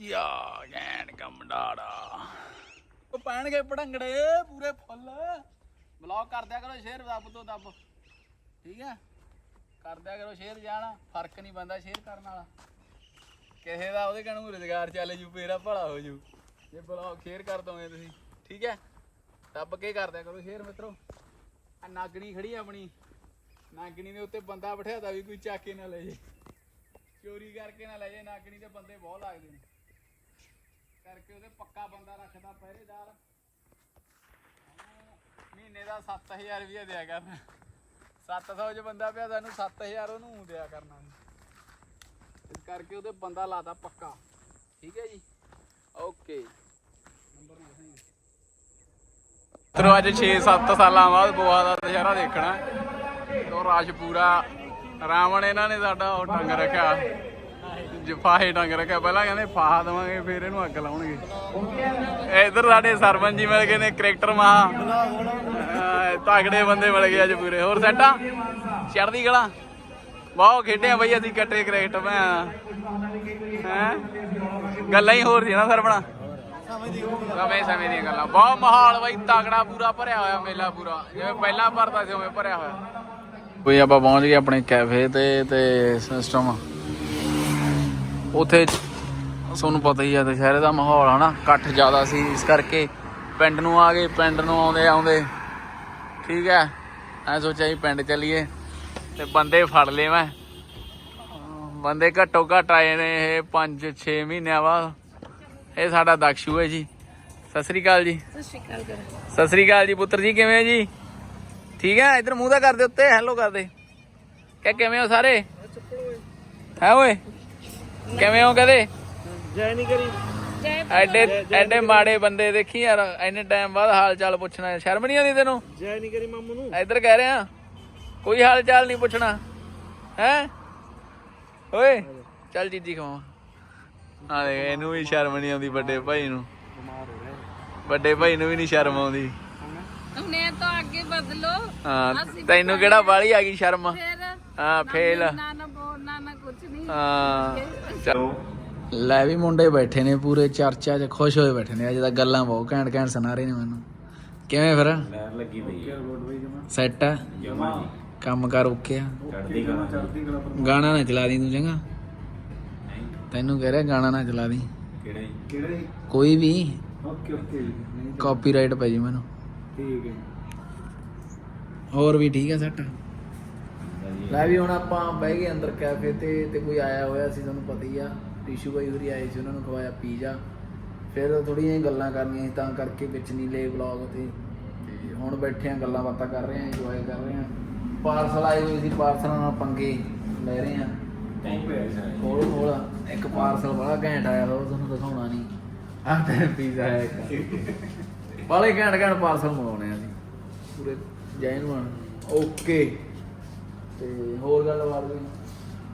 ਯਾ ਗੈਨ ਕਮਡਾੜਾ ਉਹ ਪੈਣਗੇ ਪੜੰਗੜੇ ਪੂਰੇ ਫੁੱਲ। ਬਲੌਗ ਕਰ ਦਿਆ ਕਰੋ ਸ਼ੇਅਰ, ਦੱਬ ਤੋਂ ਦੱਬ। ਠੀਕ ਹੈ? ਕਰ ਦਿਆ ਕਰੋ ਸ਼ੇਅਰ, ਜਾਣਾ। ਫ਼ਰਕ ਨਹੀਂ ਪੈਂਦਾ ਸ਼ੇਅਰ ਕਰਨ ਵਾਲਾ। ਕਿਸੇ ਦਾ ਉਹਦੇ ਕਣੂ ਰੁਜ਼ਗਾਰ ਚੱਲ ਜੂ ਪੇਰਾ ਭਲਾ ਹੋ ਜੂ। ਜੇ ਬਲੌਗ ਸ਼ੇਅਰ ਕਰ ਦੋਗੇ ਤੁਸੀਂ, ਠੀਕ ਹੈ? ਦੱਬ ਕੇ ਕਰ ਦਿਆ ਕਰੋ ਸ਼ੇਅਰ ਮਿੱਤਰੋ। ਆ ਨਾਗਣੀ ਖੜੀ ਆਪਣੀ। ਨਾਗਣੀ ਦੇ ਉੱਤੇ ਬੰਦਾ ਬਿਠਾਦਾ ਵੀ ਕੋਈ ਚੱਕ ਕੇ ਨਾ ਲੈ ਜੇ। ਚੋਰੀ ਕਰਕੇ ਨਾ ਲੈ ਜੇ, ਨਾਗਣੀ ਦੇ ਬੰਦੇ ਬਹੁਤ ਲੱਗਦੇ ਨੇ। ਕਰਕੇ ਉਹਦੇ ਪੱਕਾ ਬੰਦਾ ਰੱਖਦਾ ਪਹਿਰੇਦਾਰ। ਮਹੀਨੇ ਦਾ 7000 ਰੁਪਇਆ ਦਿਆ ਕਰਨਾ 700 ਚ ਬੰਦਾ ਪਿਆ, ਸਾਨੂੰ 7000 ਉਹਨੂੰ ਦਿਆ ਕਰਨਾ ਇਸ ਕਰਕੇ ਉਹਦੇ ਬੰਦਾ ਲਾਦਾ ਪੱਕਾ। ਠੀਕ ਹੈ ਜੀ? ਓਕੇ। ਨੰਬਰ ਨਾ ਤਰੋ ਅੱਜ 6-7 ਸਾਲਾਂ ਬਾਅਦ ਗੋਆ ਦਾ ਦੁਸ਼ਹਿਰਾ ਦੇਖਣਾ। ਤੋ ਰਸ਼ ਪੂਰਾ। ਰਾਵਣ ਇਹਨਾਂ ਨੇ ਸਾਡਾ ਉਹ ਟੰਗ ਰੱਖਿਆ। ਜਫਾਹੇ ਟੰਗ ਰੱਖਿਆ, ਪਹਿਲਾਂ ਕਹਿੰਦੇ ਫਾਹ ਦੇਵਾਂਗੇ, ਫਿਰ ਇਹਨੂੰ ਅੱਗ ਲਾਉਣਗੇ। ਇਧਰ ਸਾਡੇ ਸਰਪੰਚ ਜੀ ਮਿਲ ਗਏ ਨੇ, ਕਰੈਕਟਰ ਮਹਾ। ਤਾਗੜੇ ਬੰਦੇ ਮਿਲ ਗਏ ਅੱਜ ਪੂਰੇ। ਹੋਰ ਸੈਟਾ? ਚੜਦੀ ਗਲਾ ਵਾਹ ਖੇਡਿਆ ਬਈ ਅਸੀਂ ਕੱਟੇ ਕਰੈਕਟਰ, ਮੈਂ। ਹੈ? ਗੱਲਾਂ ਹੀ ਹੋਰ ਸੀ ਨਾ ਸਰਪਣਾ ਸਮੇਂ ਸਮੇਂ ਦੀਆਂ ਗੱਲਾਂ। ਬਹੁਤ ਮਾਹੌਲ ਬਈ, ਤਗੜਾ ਪੂਰਾ ਭਰਿਆ ਹੋਇਆ ਮੇਲਾ ਪੂਰਾ। ਜਿਵੇਂ ਪਹਿਲਾਂ ਭਰਦਾ ਸੀ, ਉਵੇਂ ਭਰਿਆ ਹੋਇਆ। ਕੋਈ ਆਪਾਂ ਪਹੁੰਚ ਗਏ ਆਪਣੇ ਕੈਫੇ ਤੇ ਤੇ ਸਿਸਟਮ ਉਥੇ ਤੁਹਾਨੂੰ ਪਤਾ ਹੀ ਆ ਦੁਸ਼ਹਿਰੇ ਦਾ ਮਾਹੌਲ ਹਨਾ ਇਕੱਠ ਜ਼ਿਆਦਾ ਸੀ। ਇਸ ਕਰਕੇ ਪਿੰਡ ਨੂੰ ਆ ਗਏ ਪਿੰਡ ਨੂੰ ਆਉਂਦੇ ਆਉਂਦੇ। ਠੀਕ ਹੈ ਐ ਸੋਚਿਆ ਜੀ ਪਿੰਡ ਚੱਲੀਏ ਤੇ ਬੰਦੇ ਫੜ ਲਏ ਮੈਂ। ਬੰਦੇ ਘੱਟੋ ਘੱਟ ਆਏ ਨੇ ਇਹ 5-6 ਮਹੀਨਿਆਂ ਬਾਅਦ। ਇਹ ਸਾਡਾ ਦਕਸ਼ੂ ਹੈ ਜੀ। ਸਤਿ ਸ੍ਰੀ ਅਕਾਲ ਜੀ। ਸਤਿ ਸ਼੍ਰੀ ਅਕਾਲ ਕਰ ਸਤਿ ਸ੍ਰੀ ਅਕਾਲ ਜੀ ਪੁੱਤਰ ਜੀ ਕਿਵੇਂ ਹੋ ਜੀ? ਠੀਕ ਹੈ ਇਧਰ ਮੂੰਹ ਦਾ ਕਰਦੇ ਉੱਤੇ ਹੈਲੋ ਕਰਦੇ ਕਹ ਕਿਵੇਂ ਹੋ ਸਾਰੇ? ਹੈ ਓਏ? ਕਿਵੇਂ ਹੋ ਕਦੇ? ਜੈ ਨਹੀਂ ਕਰੀ। ਜੈ ਐਡੇ ਐਡੇ ਮਾੜੇ ਬੰਦੇ ਦੇਖੀ ਯਾਰ ਇੰਨੇ ਟਾਈਮ ਬਾਅਦ ਹਾਲ ਚਾਲ ਪੁੱਛਣਾ ਸ਼ਰਮ ਨਹੀਂ ਆਉਂਦੀ ਤੈਨੂੰ? ਜੈ ਨਹੀਂ ਕਰੀ ਮਾਮੂ ਨੂੰ। ਇੱਧਰ ਕਹਿ ਰਿਹਾ ਕੋਈ ਹਾਲ ਚਾਲ ਨਹੀਂ ਪੁੱਛਣਾ ਹੈ? ਓਏ ਚੱਲ ਜੀਜੀ ਖਵਾ ਆ ਦੇਖ ਇਹਨੂੰ ਵੀ ਸ਼ਰਮ ਨਹੀਂ ਆਉਂਦੀ ਵੱਡੇ ਭਾਈ ਨੂੰ। ਵੱਡੇ ਭਾਈ ਨੂੰ ਵੀ ਨਹੀਂ ਸ਼ਰਮ ਆਉਂਦੀ। ਤੁਮਨੇ ਤਾਂ ਅੱਗੇ ਬਦਲੋ। ਹਾਂ ਤੈਨੂੰ ਕਿਹੜਾ ਵਾਲੀ ਆ ਗਈ ਸ਼ਰਮ? ਹਾਂ ਫੇਲ। ਨਾ ਨਾ ਬੋਲਣਾ ਨਾ ਕੁਛ ਨਹੀਂ। ਹਾਂ। ਲੈ ਵੀ ਮੁੰਡੇ ਬੈਠੇ ਨੇ ਪੂਰੇ ਚਰਚਾ 'ਚ ਖੁਸ਼ ਹੋਏ ਬੈਠੇ ਨੇ ਅੱਜ ਤਾਂ ਗੱਲਾਂ ਬਹੁਤ ਘੈਂਟ ਘੈਂਟ ਸੁਣਾ ਰਹੇ ਨੇ ਮੈਨੂੰ। ਕਿਵੇਂ ਫਿਰ? ਲਹਿਰ ਲੱਗੀ ਪਈ ਹੈ ਸੈੱਟ ਆ? ਜਮਾ ਕੰਮ ਕਰ ਓਕੇ ਆ। ਚੜਦੀ ਕਲਾ ਚੜਦੀ ਕਲਾ ਗਾਣਾ ਨਾ ਚਲਾ ਦੀ ਤੂੰ ਚੰਗਾ। ਤੈਨੂੰ ਕਹਿ ਰਿਹਾ ਗਾਣਾ ਨਾ ਚਲਾ ਦੀ। ਕਿਹੜੇ ਕਿਹੜੇ ਕੋਈ ਵੀ। Okay okay. ਕਾਪੀਰਾਈਟ ਪੈ ਜੀ ਮੈਨੂੰ। ਠੀਕ ਹੈ ਹੋਰ ਵੀ ਠੀਕ ਆ ਸੈੱਟ? ਲੈ ਵੀ ਹੁਣ ਆਪਾਂ ਬਹਿ ਗਏ ਅੰਦਰ ਕੈਫੇ ਤੇ ਤੇ ਕੋਈ ਆਇਆ ਹੋਇਆ ਸੀ ਤੁਹਾਨੂੰ ਪਤਾ ਹੀ ਆ। ਟਿਸ਼ੂ ਬਾਈ ਹੋਰੀ ਆਏ ਸੀ ਉਹਨਾਂ ਨੂੰ ਖਵਾਇਆ ਪੀਜ਼ਾ ਫਿਰ ਥੋੜੀਆਂ ਗੱਲਾਂ ਕਰਨੀਆਂ ਸੀ ਤਾਂ ਕਰਕੇ ਵਿੱਚ ਨਹੀਂ ਲਏ ਵਲੌਗ ਤੇ। ਤੇ ਹੁਣ ਬੈਠੇ ਆ ਗੱਲਾਂ ਬਾਤਾਂ ਕਰ ਰਹੇ ਆ ਇੰਜੋਏ ਕਰ ਰਹੇ ਆ। ਪਾਰਸਲ ਆਏ ਹੋਏ ਸੀ ਪਾਰਸਲਾਂ ਨਾਲ ਪੰਗੇ ਲੈ ਰਹੇ ਆ। ਟਾਈਮ ਪਿਆ ਸਾਰੇ। ਖੋਲ ਖੋਲ ਇੱਕ ਪਾਰਸਲ ਬੜਾ ਘੈਂਟ ਆਇਆ ਉਹ ਤੁਹਾਨੂੰ ਦਿਖਾਉਣਾ ਨਹੀਂ ਆਹ ਤੇ ਪੀਜ਼ਾ ਹੈ ਇੱਕ। ਬਾਲੇ ਘੈਂਟ ਘੈਂਟ ਪਾਰਸਲ ਮੰਗਾਉਣੇ ਆ ਜੀ ਪੂਰੇ ਜੈਨੂਨ ਓਕੇ ਤੇ ਹੋਰ ਗੱਲਬਾਤ ਵੀ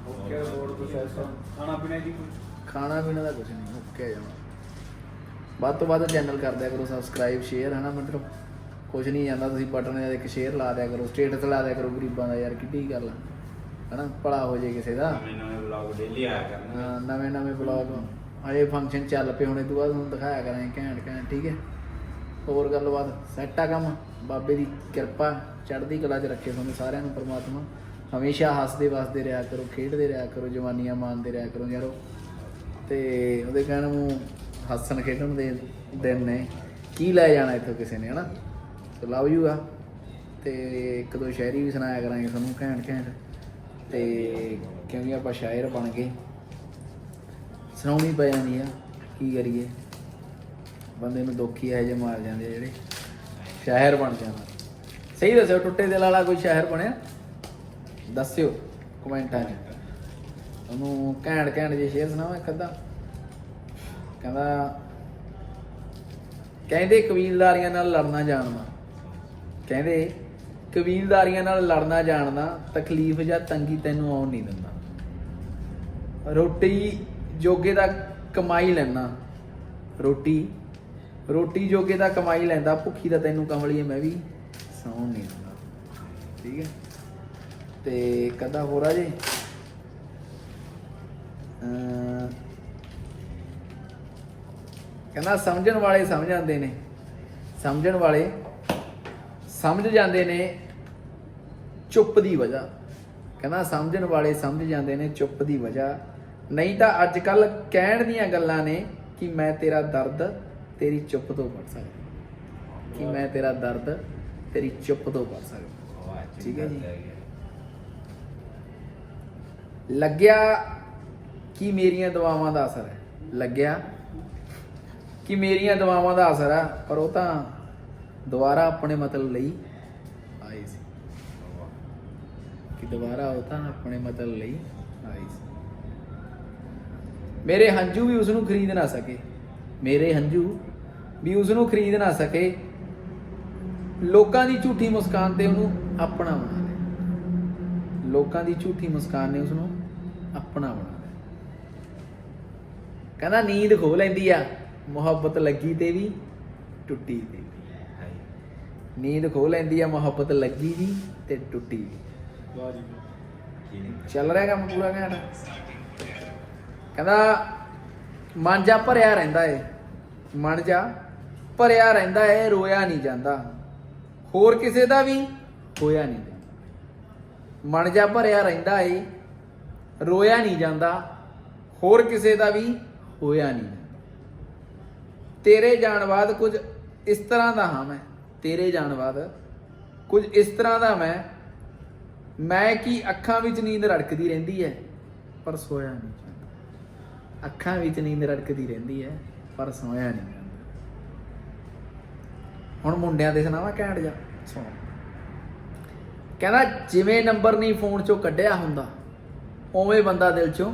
ਓਕੇ ਬੋਰਡ ਪ੍ਰੋਸੈਸ ਖਾਣਾ ਪੀਣਾ ਜੀ ਖਾਣਾ ਪੀਣਾ ਦਾ ਕੁਝ ਨਹੀਂ ਓਕੇ ਜਮਾ ਵੱਧ ਤੋਂ ਵੱਧ ਚੈਨਲ ਕਰ ਦਿਆ ਕਰੋ ਸਬਸਕ੍ਰਾਈਬ ਸ਼ੇਅਰ ਹਨਾ ਮਤਲਬ ਕੁਝ ਨਹੀਂ ਜਾਂਦਾ ਤੁਸੀਂ ਬਟਨ ਦੇ ਇੱਕ ਸ਼ੇਅਰ ਲਾ ਦਿਆ ਕਰੋ ਸਟੇਟਸ ਲਾ ਦਿਆ ਕਰੋ ਗਰੀਬਾਂ ਦਾ ਯਾਰ ਕਿੱਡੀ ਗੱਲ ਹਨਾ ਭਲਾ ਹੋ ਜੇ ਕਿਸੇ ਦਾ। ਨਵੇਂ ਨਵੇਂ ਵਲੌਗ ਡੇਲੀ ਆਇਆ ਕਰਨਗੇ। ਹਾਂ, ਨਵੇਂ ਨਵੇਂ ਬਲੌਗ ਹਜੇ ਫੰਕਸ਼ਨ ਚੱਲ ਪਏ ਹੁਣ ਇਹ ਤੋਂ ਬਾਅਦ ਤੁਹਾਨੂੰ ਦਿਖਾਇਆ ਕਰਾਂਗੇ ਘੈਂਟ ਘੈਂਟ ਠੀਕ ਹੈ? ਹੋਰ ਗੱਲਬਾਤ ਸੈੱਟ ਆ ਕੰਮ। ਬਾਬੇ ਦੀ ਕਿਰਪਾ ਚੜ੍ਹਦੀ ਕਲਾ 'ਚ ਰੱਖੇ ਤੁਹਾਨੂੰ ਸਾਰਿਆਂ ਨੂੰ ਪ੍ਰਮਾਤਮਾ। ਹਮੇਸ਼ਾ ਹੱਸਦੇ ਵਸਦੇ ਰਿਹਾ ਕਰੋ, ਖੇਡਦੇ ਰਿਹਾ ਕਰੋ, ਜਵਾਨੀਆਂ ਮਾਣਦੇ ਰਿਹਾ ਕਰੋ ਯਾਰੋ। ਤੇ ਉਹਦੇ ਕਹਿਣ ਨੂੰ ਹੱਸਣ ਖੇਡਣ ਦੇ ਦਿਨ ਨੇ। ਕੀ ਲੈ ਜਾਣਾ ਇੱਥੋਂ ਕਿਸੇ ਨੇ, ਹਨਾ? ਤੇ ਲਵ ਯੂ ਆ। ਤੇ ਇੱਕ ਦੋ ਸ਼ਾਇਰੀ ਵੀ ਸੁਣਾਇਆ ਕਰਾਂਗੇ ਤੁਹਾਨੂੰ, ਘੈਂਟ ਘੈਂਟ। ਤੇ ਕਿਉਂਕਿ ਆਪਾਂ ਸ਼ਾਇਰ ਬਣ ਗਏ। ਸੁਣਾਉਣੀ ਪੈ ਜਾਂਦੀ ਆ, ਕੀ ਕਰੀਏ? ਬੰਦੇ ਨੂੰ ਦੁੱਖ ਹੀ ਹੈ ਜੇ ਮਾਰ ਜਾਂਦੇ ਆ ਜਿਹੜੇ। ਸ਼ਾਇਰ ਬਣ ਜਾਣਾ। ਸਹੀ ਦੱਸਿਓ, ਟੁੱਟੇ ਦਿਲ ਵਾਲਾ ਕੋਈ ਸ਼ਾਇਰ ਬਣਿਆ? ਦੱਸਿਓ ਕਮੈਂਟਾਂ 'ਚ। ਉਹਨੂੰ ਘੈਂਟ ਘੈਂਟ ਜੇ ਸ਼ੇਰ ਸੁਣਾਵਾਂ ਇੱਕ ਅੱਧਾ। ਕਹਿੰਦਾ, ਕਹਿੰਦੇ ਕਬੀਲਦਾਰੀਆਂ ਨਾਲ ਲੜਨਾ ਜਾਣਦਾ ਕਹਿੰਦੇ ਕਬੀਲਦਾਰੀਆਂ ਨਾਲ ਲੜਨਾ ਜਾਣਦਾ ਤਕਲੀਫ ਜਾਂ ਤੰਗੀ ਤੈਨੂੰ ਆਉਣ ਨਹੀਂ ਦਿੰਦਾ। ਰੋਟੀ ਜੋਗੇ ਦਾ ਕਮਾਈ ਲੈਣਾ ਰੋਟੀ ਰੋਟੀ ਜੋਗੇ ਦਾ ਕਮਾਈ ਲੈਂਦਾ, ਭੁੱਖੀ ਦਾ ਤੈਨੂੰ ਕਮਲੀਏ ਮੈਂ ਵੀ ਸੌਣ ਨਹੀਂ ਦਿੰਦਾ। ਠੀਕ ਹੈ? ਤੇ ਕਦਾ ਹੋਰ ਆ ਜੇ। ਕਹਿੰਦਾ ਸਮਝਣ ਵਾਲੇ ਸਮਝ ਜਾਂਦੇ ਨੇ। ਸਮਝਣ ਵਾਲੇ ਸਮਝ ਜਾਂਦੇ ਨੇ ਚੁੱਪ ਦੀ ਵਜ੍ਹਾ। ਕਹਿੰਦਾ ਸਮਝਣ ਵਾਲੇ ਸਮਝ ਜਾਂਦੇ ਨੇ ਚੁੱਪ ਦੀ ਵਜ੍ਹਾ। ਨਹੀਂ ਤਾਂ ਅੱਜ ਕੱਲ ਕਹਿਣ ਦੀਆਂ ਗੱਲਾਂ ਨੇ ਕਿ ਮੈਂ ਤੇਰਾ ਦਰਦ ਤੇਰੀ ਚੁੱਪ ਤੋਂ ਪੜ ਸਕਦਾ। ਕਿ ਮੈਂ ਤੇਰਾ ਦਰਦ ਤੇਰੀ ਚੁੱਪ ਤੋਂ ਪੜ ਸਕਦਾ। ਠੀਕ ਹੈ ਜੀ। ਲੱਗਿਆ ਕਿ ਮੇਰੀਆਂ ਦੁਆਵਾਂ ਦਾ ਅਸਰ ਹੈ? ਲੱਗਿਆ ਕਿ ਮੇਰੀਆਂ ਦੁਆਵਾਂ ਦਾ ਅਸਰ ਆ? ਪਰ ਉਹ ਤਾਂ ਦੁਬਾਰਾ ਆਪਣੇ ਮਤਲਬ ਲਈ ਆਏ ਸੀ। ਕਿ ਦੁਬਾਰਾ ਉਹ ਤਾਂ ਆਪਣੇ ਮਤਲਬ ਲਈ ਆਏ ਸੀ। ਮੇਰੇ ਹੰਝੂ ਵੀ ਉਸ ਨੂੰ ਖਰੀਦ ਨਾ ਸਕੇ। ਮੇਰੇ ਹੰਝੂ ਵੀ ਉਸ ਨੂੰ ਖਰੀਦ ਨਾ ਸਕੇ। ਲੋਕਾਂ ਦੀ ਝੂਠੀ ਮੁਸਕਾਨ ਤੇ ਉਹਨੂੰ ਆਪਣਾ ਬਣਾ। ਲੋਕਾਂ ਦੀ ਝੂਠੀ ਮੁਸਕਾਨ ਨੇ ਉਸ ਨੂੰ ਆਪਣਾ ਬਣਾ ਲਿਆ। ਕਹਿੰਦਾ ਨੀਂਦ ਖੋ ਲੈਂਦੀ ਆ, ਮੁਹੱਬਤ ਲੱਗੀ ਤੇ ਵੀ ਟੁੱਟੀ ਤੇ ਵੀ। ਨੀਂਦ ਖੋ ਲੈਂਦੀ ਆ, ਮੁਹੱਬਤ ਲੱਗੀ ਵੀ ਤੇ ਟੁੱਟੀ ਵੀ। ਵਾਹ ਜੀ ਚੱਲ ਰਿਹਾ ਕੰਮ ਪੂਰਾ ਘੈਂਟ। ਕਹਿੰਦਾ, ਮਨ ਜਾ ਭਰਿਆ ਰਹਿੰਦਾ ਏ, ਮਨ ਜਾ ਭਰਿਆ ਰਹਿੰਦਾ ਏ, ਰੋਇਆ ਨਹੀਂ ਜਾਂਦਾ। ਹੋਰ ਕਿਸੇ ਦਾ ਵੀ ਹੋਇਆ ਨਹੀਂ। ਜਾਂਦਾ ਮਨ ਜਾ ਭਰਿਆ ਰਹਿੰਦਾ ਏ, ਰੋਇਆ ਨਹੀਂ ਜਾਂਦਾ, ਹੋਰ ਕਿਸੇ ਦਾ ਵੀ ਹੋਇਆ ਨਹੀਂ। ਜਾਂਦਾ। ਤੇਰੇ ਜਾਣ ਬਾਅਦ ਕੁਝ ਇਸ ਤਰ੍ਹਾਂ ਦਾ ਹਾਂ ਮੈਂ, ਤੇਰੇ ਜਾਣ ਬਾਅਦ ਕੁਝ ਇਸ ਤਰ੍ਹਾਂ ਦਾ ਮੈਂ ਮੈਂ ਕੀ ਅੱਖਾਂ ਵਿੱਚ ਨੀਂਦ ਰੜਕਦੀ ਰਹਿੰਦੀ ਹੈ ਪਰ ਸੋਇਆ ਨਹੀਂ ਜਾਂਦਾ। ਅੱਖਾਂ ਵਿੱਚ ਨੀਂਦ ਰੜਕਦੀ ਰਹਿੰਦੀ ਹੈ ਪਰ ਸੋਇਆ ਨਹੀਂ ਜਾਂਦਾ। ਹੁਣ ਮੁੰਡਿਆਂ ਦੇ ਸੁਣਾਵਾ ਘੈਂਟ ਜਾ ਸੁਣੋ ਕਹਿੰਦਾ ਜਿਵੇਂ ਨੰਬਰ ਨਹੀਂ ਫੋਨ ਚੋਂ ਕੱਢਿਆ ਹੁੰਦਾ, ਉਵੇਂ ਬੰਦਾ ਦਿਲ ਚੋਂ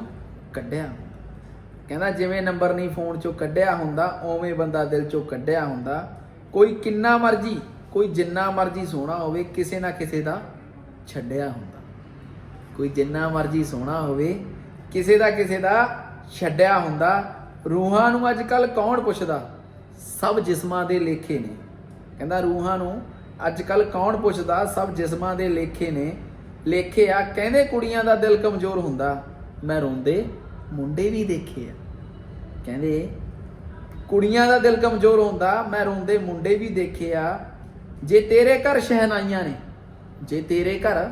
ਕੱਢਿਆ। ਹੁੰਦਾ। ਕਹਿੰਦਾ ਜਿਵੇਂ ਨੰਬਰ ਨਹੀਂ ਫੋਨ ਚੋਂ ਕੱਢਿਆ ਹੁੰਦਾ, ਉਵੇਂ ਬੰਦਾ ਦਿਲ ਚੋਂ ਕੱਢਿਆ ਹੁੰਦਾ। ਕੋਈ ਕਿੰਨਾ ਮਰਜ਼ੀ, ਕੋਈ ਜਿੰਨਾ ਮਰਜ਼ੀ ਸੋਹਣਾ ਹੋਵੇ, ਕਿਸੇ ਨਾ ਕਿਸੇ ਦਾ ਛੱਡਿਆ ਹੁੰਦਾ। ਕੋਈ ਜਿੰਨਾ ਮਰਜ਼ੀ ਸੋਹਣਾ ਹੋਵੇ, ਕਿਸੇ ਦਾ ਕਿਸੇ ਦਾ ਛੱਡਿਆ ਹੁੰਦਾ। ਰੂਹਾਂ ਨੂੰ ਅੱਜ ਕੱਲ ਕੌਣ ਪੁੱਛਦਾ? ਸਭ ਜਿਸਮਾਂ ਦੇ ਲੇਖੇ ਨੇ। ਕਹਿੰਦਾ ਰੂਹਾਂ ਨੂੰ ਅੱਜ ਕੱਲ ਕੌਣ ਪੁੱਛਦਾ, ਸਭ ਜਿਸਮਾਂ ਦੇ ਲੇਖੇ ਨੇ। ਲੇਖੇ ਆ, ਕਹਿੰਦੇ ਕੁੜੀਆਂ ਦਾ ਦਿਲ ਕਮਜ਼ੋਰ ਹੁੰਦਾ। ਮੈਂ ਰੋਂਦੇ, ਮੁੰਡੇ ਵੀ ਦੇਖੇ ਆ। ਕਹਿੰਦੇ, ਕੁੜੀਆਂ ਦਾ ਦਿਲ ਕਮਜ਼ੋਰ ਹੁੰਦਾ, ਮੈਂ ਰੋਂਦੇ, ਮੁੰਡੇ ਵੀ ਦੇਖੇ ਆ। ਜੇ ਤੇਰੇ ਘਰ ਸ਼ਹਿਨਾਈਆਂ ਨੇ, ਜੇ ਤੇਰੇ ਘਰ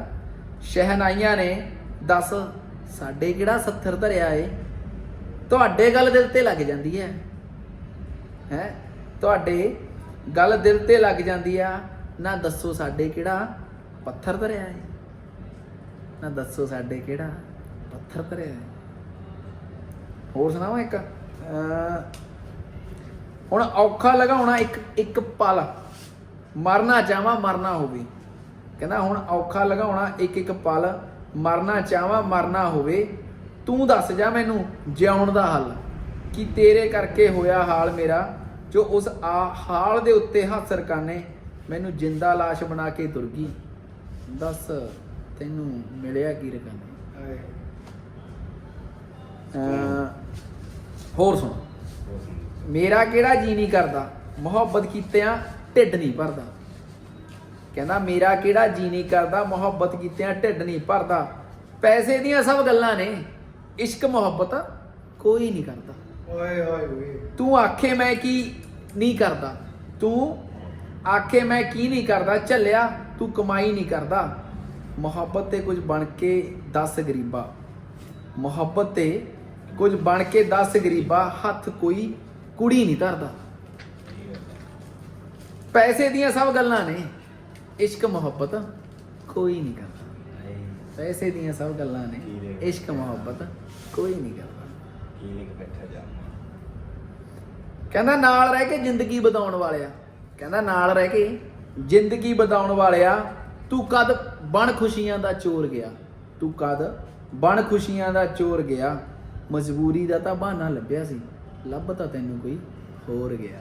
ਸ਼ਹਿਨਾਈਆਂ ਨੇ, ਦੱਸ, ਸਾਡੇ ਕਿਹੜਾ 70 ਧਰਿਆ ਏ? ਤੁਹਾਡੇ ਗੱਲ ਦਿਲ ਤੇ ਲੱਗ ਜਾਂਦੀ ਹੈ। ਹੈ? ਤੁਹਾਡੇ ਗੱਲ ਦਿਲ ਤੇ ਲੱਗ ਜਾਂਦੀ ਆ। ਨਾ ਦੱਸੋ ਸਾਡੇ ਕਿਹੜਾ ਪੱਥਰ ਧਰਿਆ ਹੈ? ਨਾ ਦੱਸੋ ਸਾਡੇ ਕਿਹੜਾ ਪੱਥਰ ਧਰਿਆ ਏ ਹੋਰ ਸੁਣਾਵਾਂ ਇੱਕ? ਅਹ, ਹੁਣ ਔਖਾ ਲਗਾਉਣਾ ਇੱਕ ਇੱਕ ਪਲ। ਮਰਨਾ ਚਾਹਾਂ ਮਰਨਾ ਹੋਵੇ। ਕਹਿੰਦਾ ਹੁਣ ਔਖਾ ਲਗਾਉਣਾ ਇੱਕ ਇੱਕ ਪਲ। ਮਰਨਾ ਚਾਹਾਂ ਮਰਨਾ ਹੋਵੇ। ਤੂੰ ਦੱਸ ਜਾ ਮੈਨੂੰ ਜਿਉਣ ਦਾ ਹੱਲ। ਕਿ ਤੇਰੇ ਕਰਕੇ ਹੋਇਆ ਹਾਲ ਮੇਰਾ, ਜੋ ਉਸ ਆ ਹਾਲ ਦੇ ਉੱਤੇ ਹੱਥ ਰਕਾਨੇ ਮੈਨੂੰ ਜਿੰਦਾ ਲਾਸ਼ ਬਣਾ ਕੇ ਤੁਰ ਗਈ। ਦੱਸ ਤੈਨੂੰ ਮਿਲਿਆ ਕੀ ਰਕਾਨੇ? ਹੋਰ ਸੁਣ। ਮੇਰਾ ਕਿਹੜਾ ਜੀ ਨਹੀਂ ਕਰਦਾ? ਮੁਹੱਬਤ ਕੀਤਿਆਂ ਢਿੱਡ ਨਹੀਂ ਭਰਦਾ। ਕਹਿੰਦਾ ਮੇਰਾ ਕਿਹੜਾ ਜੀ ਨਹੀਂ ਕਰਦਾ? ਮੁਹੱਬਤ ਕੀਤਿਆਂ ਢਿੱਡ ਨਹੀਂ ਭਰਦਾ। ਪੈਸੇ ਦੀਆਂ ਸਭ ਗੱਲਾਂ ਨੇ। ਇਸ਼ਕ ਮੁਹੱਬਤ ਕੋਈ ਨਹੀਂ ਕਰਦਾ। ਓਏ ਓਏ ਓਏ। ਤੂੰ ਆਖੇ ਮੈਂ ਕੀ ਨਹੀਂ ਕਰਦਾ? ਤੂੰ ਆਖੇ ਮੈਂ ਕੀ ਨਹੀਂ ਕਰਦਾ? ਝੱਲਿਆ ਤੂੰ ਕਮਾਈ ਨਹੀਂ ਕਰਦਾ। ਮੁਹੱਬਤ ਤੇ ਕੁਝ ਬਣ ਕੇ 10 ਗਰੀਬਾ। ਮੁਹੱਬਤ ਤੇ ਕੁਝ ਬਣ ਕੇ 10 ਗਰੀਬਾ ਹੱਥ ਕੋਈ ਕੁੜੀ ਨਹੀਂ ਧਰਦਾ। ਪੈਸੇ ਦੀਆਂ ਸਭ ਗੱਲਾਂ ਨੇ। ਇਸ਼ਕ ਮੁਹੱਬਤ ਕੋਈ ਨਹੀਂ ਕਰਦਾ। ਪੈਸੇ ਦੀਆਂ ਸਭ ਗੱਲਾਂ ਨੇ। ਇਸ਼ਕ ਮੁਹੱਬਤ ਕੋਈ ਨਹੀਂ ਕਰਦਾ। ਕੀ ਇੱਕ ਬੈਠਾ ਜਾ ਕਹਿੰਦਾ ਨਾਲ ਰਹਿ ਕੇ ਜ਼ਿੰਦਗੀ ਬਤਾਉਣ ਵਾਲਿਆ। ਕਹਿੰਦਾ ਨਾਲ ਰਹਿ ਕੇ ਜ਼ਿੰਦਗੀ ਬਤਾਉਣ ਵਾਲਿਆ, ਤੂੰ ਕਦ ਬਣ ਖੁਸ਼ੀਆਂ ਦਾ ਚੋਰ ਗਿਆ? ਤੂੰ ਕਦ ਬਣ ਖੁਸ਼ੀਆਂ ਦਾ ਚੋਰ ਗਿਆ? ਮਜਬੂਰੀ ਦਾ ਤਾਂ ਬਹਾਨਾ ਲੱਭਿਆ ਸੀ, ਲੱਭ ਤਾਂ ਤੈਨੂੰ ਕੋਈ ਹੋਰ ਗਿਆ।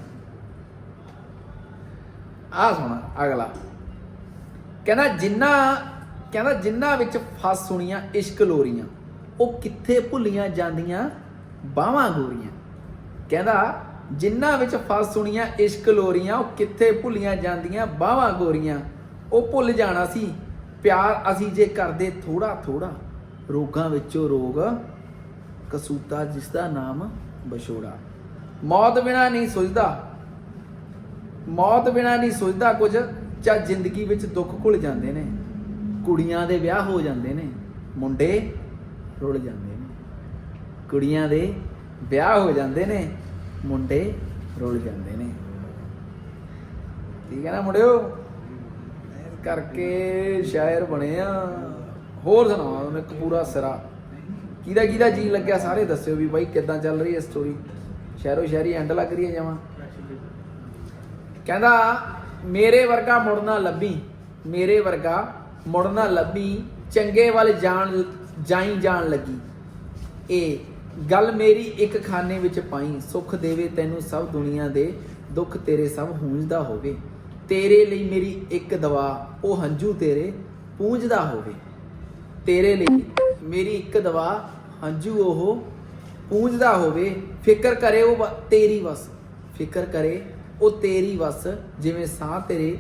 ਆ ਸੁਣਾ ਅਗਲਾ। ਕਹਿੰਦਾ ਜਿੰਨਾ ਕਹਿੰਦਾ ਜਿੰਨਾ ਵਿੱਚ ਫਸ ਸੁਣੀਆਂ ਇਸ਼ਕ ਲੋਰੀਆਂ, ਉਹ ਕਿੱਥੇ ਭੁੱਲੀਆਂ ਜਾਂਦੀਆਂ ਬਾਹਾਂ ਗੋਰੀਆਂ? ਕਹਿੰਦਾ ਜਿਨ੍ਹਾਂ ਵਿੱਚ ਫਸ ਸੁਣੀਆਂ ਇਸ਼ਕ ਲੋਰੀਆਂ, ਉਹ ਕਿੱਥੇ ਭੁੱਲੀਆਂ ਜਾਂਦੀਆਂ ਬਾਹਾਂ ਗੋਰੀਆਂ। ਉਹ ਭੁੱਲ ਜਾਣਾ ਸੀ। ਪਿਆਰ ਅਸੀਂ ਜੇ ਕਰਦੇ ਥੋੜਾ ਥੋੜਾ ਰੋਗਾਂ ਵਿੱਚੋਂ ਰੋਗ ਕਸੂਤਾ, ਜਿਸ ਦਾ ਨਾਮ ਬਸ਼ੋੜਾ ਮੌਤ ਬਿਨਾ ਨਹੀਂ ਸੁਝਦਾ। ਮੌਤ ਬਿਨਾ ਨਹੀਂ ਸੁਝਦਾ ਕੁਝ ਚਾ ਜ਼ਿੰਦਗੀ ਵਿੱਚ ਦੁੱਖ ਘੁਲ ਜਾਂਦੇ ਨੇ। ਕੁੜੀਆਂ ਦੇ ਵਿਆਹ ਹੋ ਜਾਂਦੇ ਨੇ। ਮੁੰਡੇ ਰੁੱਲ ਜਾਂਦੇ ਨੇ। ਕੁੜੀਆਂ ਦੇ ਵਿਆਹ ਹੋ ਜਾਂਦੇ ਨੇ। ਮੁੰਡੇ ਰੁੱਲ ਜਾਂਦੇ ਨੇ। ਠੀਕ ਹੈ ਨਾ ਮੁੰਡਿਓ? ਇਸ ਕਰਕੇ ਸ਼ਾਇਰ ਬਣੇ ਆ। ਹੋਰ ਸੁਣਾਓ, ਉਹਨੇ ਇੱਕ ਪੂਰਾ ਸਿਰਾ। ਕਿਹਦਾ ਕਿਹਦਾ ਜੀ ਲੱਗਿਆ? ਸਾਰੇ ਦੱਸਿਓ ਵੀ ਬਾਈ ਕਿੱਦਾਂ ਚੱਲ ਰਹੀ ਹੈ ਸਟੋਰੀ ਸ਼ਹਿਰੋ ਸ਼ਹਿਰੀ ਐਂਡ ਲੱਗ ਰਹੀ ਹੈ ਜਮਾਂ। ਕਹਿੰਦਾ, ਮੇਰੇ ਵਰਗਾ ਮੁੜਨਾ ਲੱਭੀ, ਮੇਰੇ ਵਰਗਾ ਮੁੜਨਾ ਲੱਭੀ, ਚੰਗੇ ਵੱਲ ਜਾਣ ਜਾਈ ਜਾਣ ਲੱਗੀ। ਇਹ ਗੱਲ ਮੇਰੀ ਇੱਕ ਖਾਨੇ ਵਿੱਚ ਪਾਈ, ਸੁੱਖ ਦੇਵੇ ਤੈਨੂੰ ਸਭ ਦੁਨੀਆ ਦੇ, ਦੁੱਖ ਤੇਰੇ ਸਭ ਹੂੰਝਦਾ ਹੋਵੇ। ਤੇਰੇ ਲਈ ਮੇਰੀ ਇੱਕ ਦਵਾ, ਉਹ ਹੰਝੂ ਤੇਰੇ ਪੂੰਝਦਾ ਹੋਵੇ। ਤੇਰੇ ਲਈ ਮੇਰੀ ਇੱਕ ਦਵਾ, ਹੰਝੂ ਉਹ ਪੂੰਝਦਾ ਹੋਵੇ। ਫਿਕਰ ਕਰੇ ਉਹ ਬ- ਤੇਰੀ ਵਸ। ਫਿਕਰ ਕਰੇ ਉਹ ਤੇਰੀ ਵਸ, ਜਿਵੇਂ ਸਾਹ ਤੇਰੇ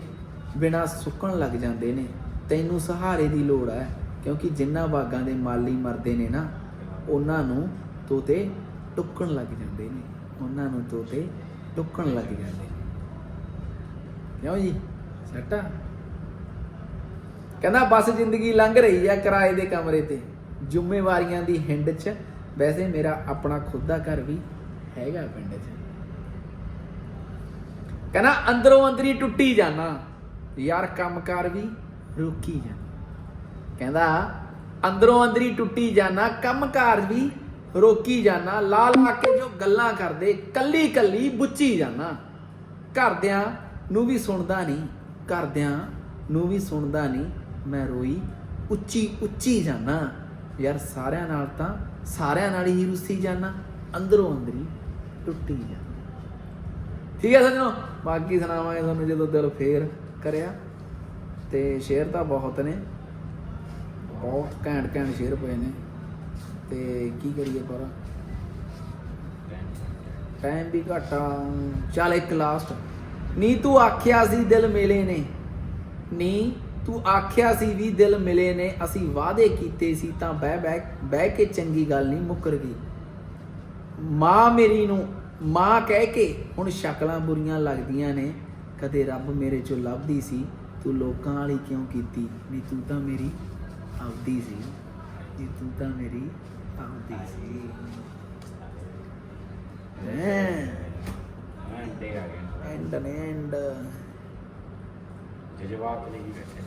ਬਿਨਾ ਸੁੱਕਣ ਲੱਗ ਜਾਂਦੇ ਨੇ। ਤੈਨੂੰ ਸਹਾਰੇ ਦੀ ਲੋੜ ਹੈ, ਕਿਉਂਕਿ ਜਿੰਨਾ ਬਾਗਾਂ ਦੇ ਮਾਲੀ ਮਰਦੇ ਨੇ ਨਾ, ਉਹਨਾਂ ਨੂੰ ਤੋਤੇ ਟੁੱਕਣ ਲੱਗ ਜਾਂਦੇ ਨੇ। ਉਹਨਾਂ ਨੂੰ ਤੋਤੇ ਟੁੱਕਣ ਲੱਗ ਜਾਂਦੇ ਨੇ। ਕਿਉਂ ਜੀ? ਸੱਟਾ? ਕਹਿੰਦਾ, ਬਸ ਜ਼ਿੰਦਗੀ ਲੰਘ ਰਹੀ ਆ ਕਿਰਾਏ ਦੇ ਕਮਰੇ ਤੇ। ਜ਼ਿੰਮੇਵਾਰੀਆਂ ਦੀ ਹਿੰਡ 'ਚ ਵੈਸੇ ਮੇਰਾ ਆਪਣਾ ਖੁਦ ਦਾ ਘਰ ਵੀ ਹੈਗਾ ਪਿੰਡ 'ਚ। ਕਹਿੰਦਾ, ਅੰਦਰੋਂ ਅੰਦਰੀ ਟੁੱਟੀ ਜਾਣਾ ਯਾਰ, ਕੰਮਕਾਰ ਵੀ ਰੋਕੀ ਜਾਣਾ ਕਹਿੰਦਾ, ਅੰਦਰੋਂ ਅੰਦਰੀ ਟੁੱਟੀ ਜਾਣਾ ਕੰਮਕਾਰ ਵੀ ਰੋਕੀ ਜਾਣਾ ਲਾ ਲਾ ਕੇ ਜੋ ਗੱਲਾਂ ਕਰਦੇ, ਕੱਲੀ ਕੱਲੀ ਬੁੱਚੀ ਜਾਣਾ ਘਰਦਿਆਂ ਨੂੰ ਵੀ ਸੁਣਦਾ ਨਹੀਂ, ਘਰਦਿਆਂ ਨੂੰ ਵੀ ਸੁਣਦਾ ਨਹੀਂ, ਮੈਂ ਰੋਈ ਉੱਚੀ ਉੱਚੀ ਜਾਣਾ ਯਾਰ ਸਾਰਿਆਂ ਨਾਲ ਤਾਂ ਸਾਰਿਆਂ ਨਾਲ ਹੀ ਰੁੱਸੀ ਜਾਣਾ ਅੰਦਰੋਂ ਅੰਦਰੀ ਟੁੱਟੀ ਜਾਣਾ ਠੀਕ ਹੈ ਸੱਜਣੋ, ਬਾਕੀ ਸੁਣਾਵਾਂਗੇ ਤੁਹਾਨੂੰ ਜਦੋਂ ਦਿਲ ਫੇਰ ਕਰਿਆ। ਤੇ ਸ਼ੇਰ ਤਾਂ ਬਹੁਤ ਨੇ, ਬਹੁਤ ਘੈਂਟ ਘੈਂਟ ਸ਼ੇਰ ਪਏ ਨੇ। ਤੇ ਕੀ ਕਰੀਏ ਪਰ? ਟਾਈਮ ਵੀ ਘਟਾ ਚੱਲ ਇੱਕ ਲਾਸਟ ਨੀ ਤੂੰ ਆਖਿਆ ਸੀ ਦਿਲ ਮਿਲੇ ਨੇ। ਨੀ ਤੂੰ ਆਖਿਆ ਸੀ ਵੀ ਦਿਲ ਮਿਲੇ ਨੇ। ਅਸੀਂ ਵਾਅਦੇ ਕੀਤੇ ਸੀ ਤਾਂ ਬਹਿ ਬਹਿ ਬਹਿ ਕੇ ਚੰਗੀ ਗੱਲ ਨਹੀਂ ਮੁੱਕਰ ਗਈ। ਮਾਂ ਮੇਰੀ ਨੂੰ ਮਾਂ ਕਹਿ ਕੇ ਹੁਣ ਸ਼ਕਲਾਂ ਬੁਰੀਆਂ ਲੱਗਦੀਆਂ ਨੇ। ਕਦੇ ਰੱਬ ਮੇਰੇ ਚੋਂ ਲੱਭਦੀ ਸੀ। ਤੂੰ ਲੋਕਾਂ ਵਾਲੀ ਕਿਉਂ ਕੀਤੀ? ਨਹੀਂ ਤੂੰ ਤਾਂ ਮੇਰੀ ਆਪਦੀ ਸੀ। ਨਹੀਂ ਤੂੰ ਤਾਂ ਮੇਰੀ ਆਪਦੀ ਸੀ। ਐਂ ਘੰਟੇ ਆ ਗਏ। ਐਂਡ ਐਂਡ। ਜਜ਼ਬਾਤ ਲਈ ਬੈਠੇ?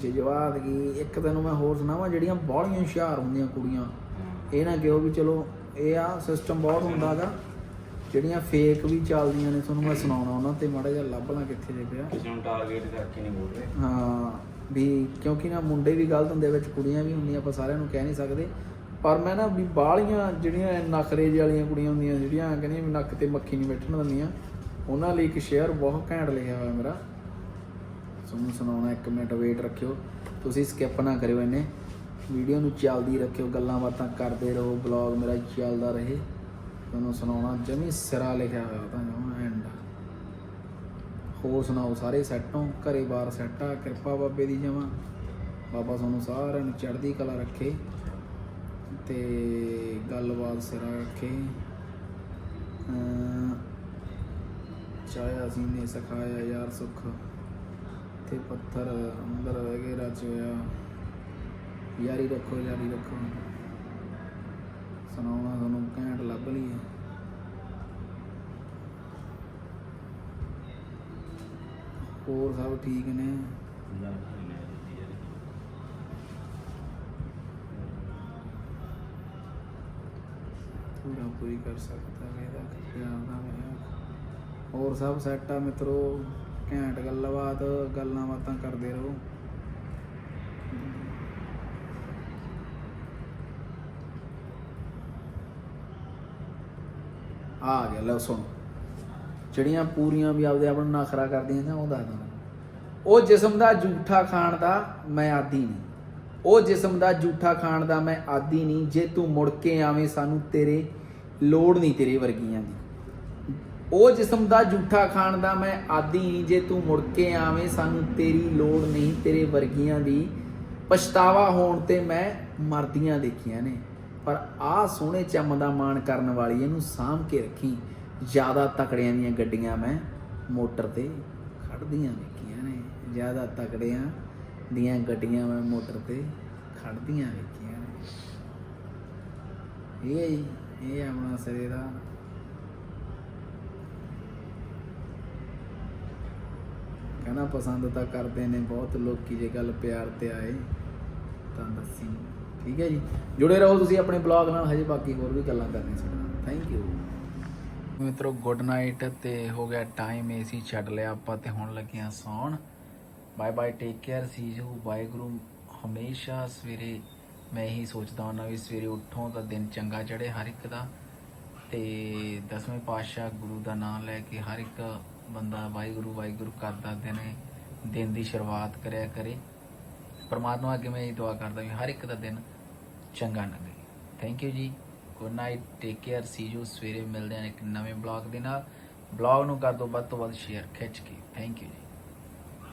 ਜਜਵਾਤ ਕੀ? ਇੱਕ ਤੈਨੂੰ ਮੈਂ ਹੋਰ ਸੁਣਾਵਾਂ ਜਿਹੜੀਆਂ ਬਾਹਲੀਆਂ ਹੁਸ਼ਿਆਰ ਹੁੰਦੀਆਂ ਕੁੜੀਆਂ। ਇਹ ਨਾ ਕਿਹੋ ਵੀ ਚਲੋ ਇਹ ਆ ਸਿਸਟਮ ਬਹੁਤ ਹੁੰਦਾਗਾ ਜਿਹੜੀਆਂ ਫੇਕ ਵੀ ਚੱਲਦੀਆਂ ਨੇ ਤੁਹਾਨੂੰ ਮੈਂ ਸੁਣਾਉਣਾ ਉਹਨਾਂ ਤੇ ਮਾੜਾ ਜਿਹਾ ਲੱਭ ਲਾਂ ਕਿੱਥੇ ਦੇ ਪਿਆ। ਕਿਸੇ ਨੂੰ ਟਾਰਗੇਟ ਕਰਕੇ ਨਹੀਂ ਬੋਲ ਰਹੇ ਹਾਂ ਵੀ ਕਿਉਂਕਿ ਨਾ ਮੁੰਡੇ ਵੀ ਗਲਤ ਹੁੰਦੇ ਵਿੱਚ ਕੁੜੀਆਂ ਵੀ ਹੁੰਦੀਆਂ ਆਪਾਂ ਸਾਰਿਆਂ ਨੂੰ ਕਹਿ ਨਹੀਂ ਸਕਦੇ। ਪਰ ਮੈਂ ਨਾ ਵੀ ਬਾਹਲੀਆਂ ਜਿਹੜੀਆਂ ਨਖਰੇਜ ਵਾਲੀਆਂ ਕੁੜੀਆਂ ਹੁੰਦੀਆਂ ਜਿਹੜੀਆਂ ਕਹਿੰਦੀਆਂ ਵੀ ਨੱਕ ਤੇ ਮੱਖੀ ਨਹੀਂ ਬੈਠਣ ਦਿੰਦੀਆਂ, ਉਹਨਾਂ ਲਈ ਇੱਕ ਸ਼ੇਅਰ ਬਹੁਤ ਘੈਂਟ ਲਿਖਿਆ ਹੋਇਆ ਮੇਰਾ। ਤੁਹਾਨੂੰ ਸੁਣਾਉਣਾ ਇੱਕ ਮਿੰਟ ਵੇਟ ਰੱਖਿਓ। ਤੁਸੀਂ ਸਕਿਪ ਨਾ ਕਰਿਓ ਇਹਨੇ ਵੀਡੀਓ ਨੂੰ ਚੱਲਦੀ ਰੱਖਿਓ, ਗੱਲਾਂ ਬਾਤਾਂ ਕਰਦੇ ਰਹੋ ਬਲੌਗ ਮੇਰਾ ਚੱਲਦਾ ਰਹੇ। ਤੁਹਾਨੂੰ ਸੁਣਾਉਣਾ ਜਮੀ ਸਿਰਾ ਲਿਖਿਆ ਹੋਇਆ ਤਾਂ ਜਮਾ ਐਂਡ ਹੋਰ ਸੁਣਾਓ, ਸਾਰੇ ਸੈੱਟ ਹੋ? ਘਰੇ ਬਾਰ ਸੈੱਟ ਆ, ਕਿਰਪਾ ਬਾਬੇ ਦੀ ਜਮਾ। ਬਾਬਾ ਤੁਹਾਨੂੰ ਸਾਰਿਆਂ ਨੂੰ ਚੜ੍ਹਦੀ ਕਲਾ ਰੱਖੇ। ਤੇ ਗੱਲਬਾਤ ਸਿਰਾ ਰੱਖੇ। ਅਮ ਚਾਹਿਆ ਸੀ ਨੇ ਸਿਖਾਇਆ ਯਾਰ ਸੁੱਖ ਤੇ ਪੱਥਰ ਅੰਦਰ ਰਹਿ ਗਏ ਰਚ ਹੋਇਆ। ਯਾਰੀ ਰੱਖੋ ਯਾਰੀ ਰੱਖੋ। ਸੁਣਾਉਣਾ ਤੁਹਾਨੂੰ ਘੈਂਟ ਲੱਭ ਲਈ ਹੈ। ਹੋਰ ਸਭ ਠੀਕ ਨੇ? ਪੂਰਾ ਪੂਰੀ ਕਰ ਸਕਦਾ ਮੇਰਾ ਪਿਆਰ ਦਾ ਮੇਰਾ ਹੋਰ ਸਭ ਸੈੱਟ ਆ ਮਿੱਤਰੋ, ਘੈਂਟ ਗੱਲਬਾਤ, ਗੱਲਾਂ ਬਾਤਾਂ ਕਰਦੇ ਰਹੋ। ਆ ਗਿਆ, ਲਓ ਸੁਣ। ਜਿਹੜੀਆਂ ਪੂਰੀਆਂ ਵੀ ਆਪਦੇ ਆਪ ਨੂੰ ਨਖਰਾ ਕਰਦੀਆਂ ਨੇ, ਉਹ ਦੱਸਦਾ ਉਹ ਜਿਸਮ ਦਾ ਝੂਠਾ ਖਾਣ ਦਾ ਮੈਂ ਆਦੀ ਨਹੀਂ। ਉਹ ਜਿਸਮ ਦਾ ਝੂਠਾ ਖਾਣ ਦਾ ਮੈਂ ਆਦੀ ਨਹੀਂ, ਜੇ ਤੂੰ ਮੁੜ ਕੇ ਆਵੇਂ ਸਾਨੂੰ ਤੇਰੇ ਲੋੜ ਨਹੀਂ ਤੇਰੇ ਵਰਗੀਆਂ ਦੀ। ਉਹ ਜਿਸਮ ਦਾ ਝੂਠਾ ਖਾਣ ਦਾ ਮੈਂ ਆਦੀ ਨਹੀਂ, ਜੇ ਤੂੰ ਮੁੜ ਕੇ ਆਵੇਂ ਸਾਨੂੰ ਤੇਰੀ ਲੋੜ ਨਹੀਂ ਤੇਰੇ ਵਰਗੀਆਂ ਦੀ। ਪਛਤਾਵਾ ਹੋਣ ਤੇ ਮੈਂ ਮਰਦੀਆਂ ਦੇਖੀਆਂ ਨੇ, ਪਰ ਆਹ ਸੋਹਣੇ ਚੰਮ ਦਾ ਮਾਣ ਕਰਨ ਵਾਲੀ ਇਹਨੂੰ ਸਾਂਭ ਕੇ ਰੱਖੀ। ਜ਼ਿਆਦਾ ਤਕੜਿਆਂ ਦੀਆਂ ਗੱਡੀਆਂ ਮੈਂ ਮੋਟਰ ਤੇ ਖੜਦੀਆਂ ਦੇਖੀਆਂ ਨੇ, ਜ਼ਿਆਦਾ ਤਕੜਿਆਂ ਦੀਆਂ ਗੱਡੀਆਂ ਮੈਂ ਮੋਟਰ ਤੇ ਖੜਦੀਆਂ ਵੇਖੀਆਂ ਨੇ। ਇਹ ਇਹ ਆਪਣਾ ਸਿਰੇ ਦਾ। ਕਹਿੰਦਾ ਪਸੰਦ ਤਾਂ ਕਰਦੇ ਨੇ ਬਹੁਤ, ਲੋਕੀ ਜੇ ਗੱਲ ਪਿਆਰ ਤੇ ਆਏ ਤਾਂ ਦੱਸੀ। ਠੀਕ ਹੈ ਜੀ। ਜੁੜੇ ਰਹੋ ਤੁਸੀਂ ਆਪਣੇ ਬਲੌਗ ਨਾਲ, ਹਜੇ ਬਾਕੀ ਹੋਰ ਵੀ ਗੱਲਾਂ ਕਰਨੀਆਂ ਸਾਡੇ ਥੈਂਕ ਯੂ ਮਿੱਤਰੋ ਗੁੱਡ ਨਾਈਟ ਤੇ ਹੋ ਗਿਆ ਟਾਈਮ ਏਸੀ ਛੱਡ ਲਿਆ ਆਪਾਂ ਤੇ ਹੁਣ ਲੱਗੀਆਂ ਸੌਣ। Bye bye take care see you Waheguru ਹਮੇਸ਼ਾ ਸਵੇਰੇ ਮੈਂ ਇਹੀ ਸੋਚਦਾ ਹੁੰਦਾ ਵੀ ਸਵੇਰੇ ਉੱਠੋ ਤਾਂ ਦਿਨ ਚੰਗਾ ਚੜੇ ਹਰ ਇੱਕ ਦਾ। ਤੇ ਦਸਵੇਂ ਪਾਤਸ਼ਾਹ ਗੁਰੂ ਦਾ ਨਾਮ ਲੈ ਕੇ ਹਰ ਇੱਕ ਬੰਦਾ ਵਾਹਿਗੁਰੂ ਵਾਹਿਗੁਰੂ ਕਰਦਾ ਦਿਨ ਦਿਨ ਦੀ ਸ਼ੁਰੂਆਤ ਕਰਿਆ ਕਰੇ। ਪਰਮਾਤਮਾ ਅੱਗੇ ਮੈਂ ਇਹ ਦੁਆ ਕਰਦਾ ਵੀ ਹਰ ਇੱਕ ਦਾ ਦਿਨ ਚੰਗਾ ਲੰਘੇ। ਥੈਂਕ ਯੂ ਜੀ। Good night take care see you ਸਵੇਰੇ ਮਿਲਦੇ ਹਾਂ ਇੱਕ ਨਵੇਂ ਬਲੌਗ ਦੇ ਨਾਲ। ਬਲੌਗ ਨੂੰ ਕਰ ਦਿਓ ਵੱਧ ਤੋਂ ਵੱਧ ਸ਼ੇਅਰ ਖਿੱਚ ਕੇ। ਥੈਂਕ ਯੂ ਜੀ।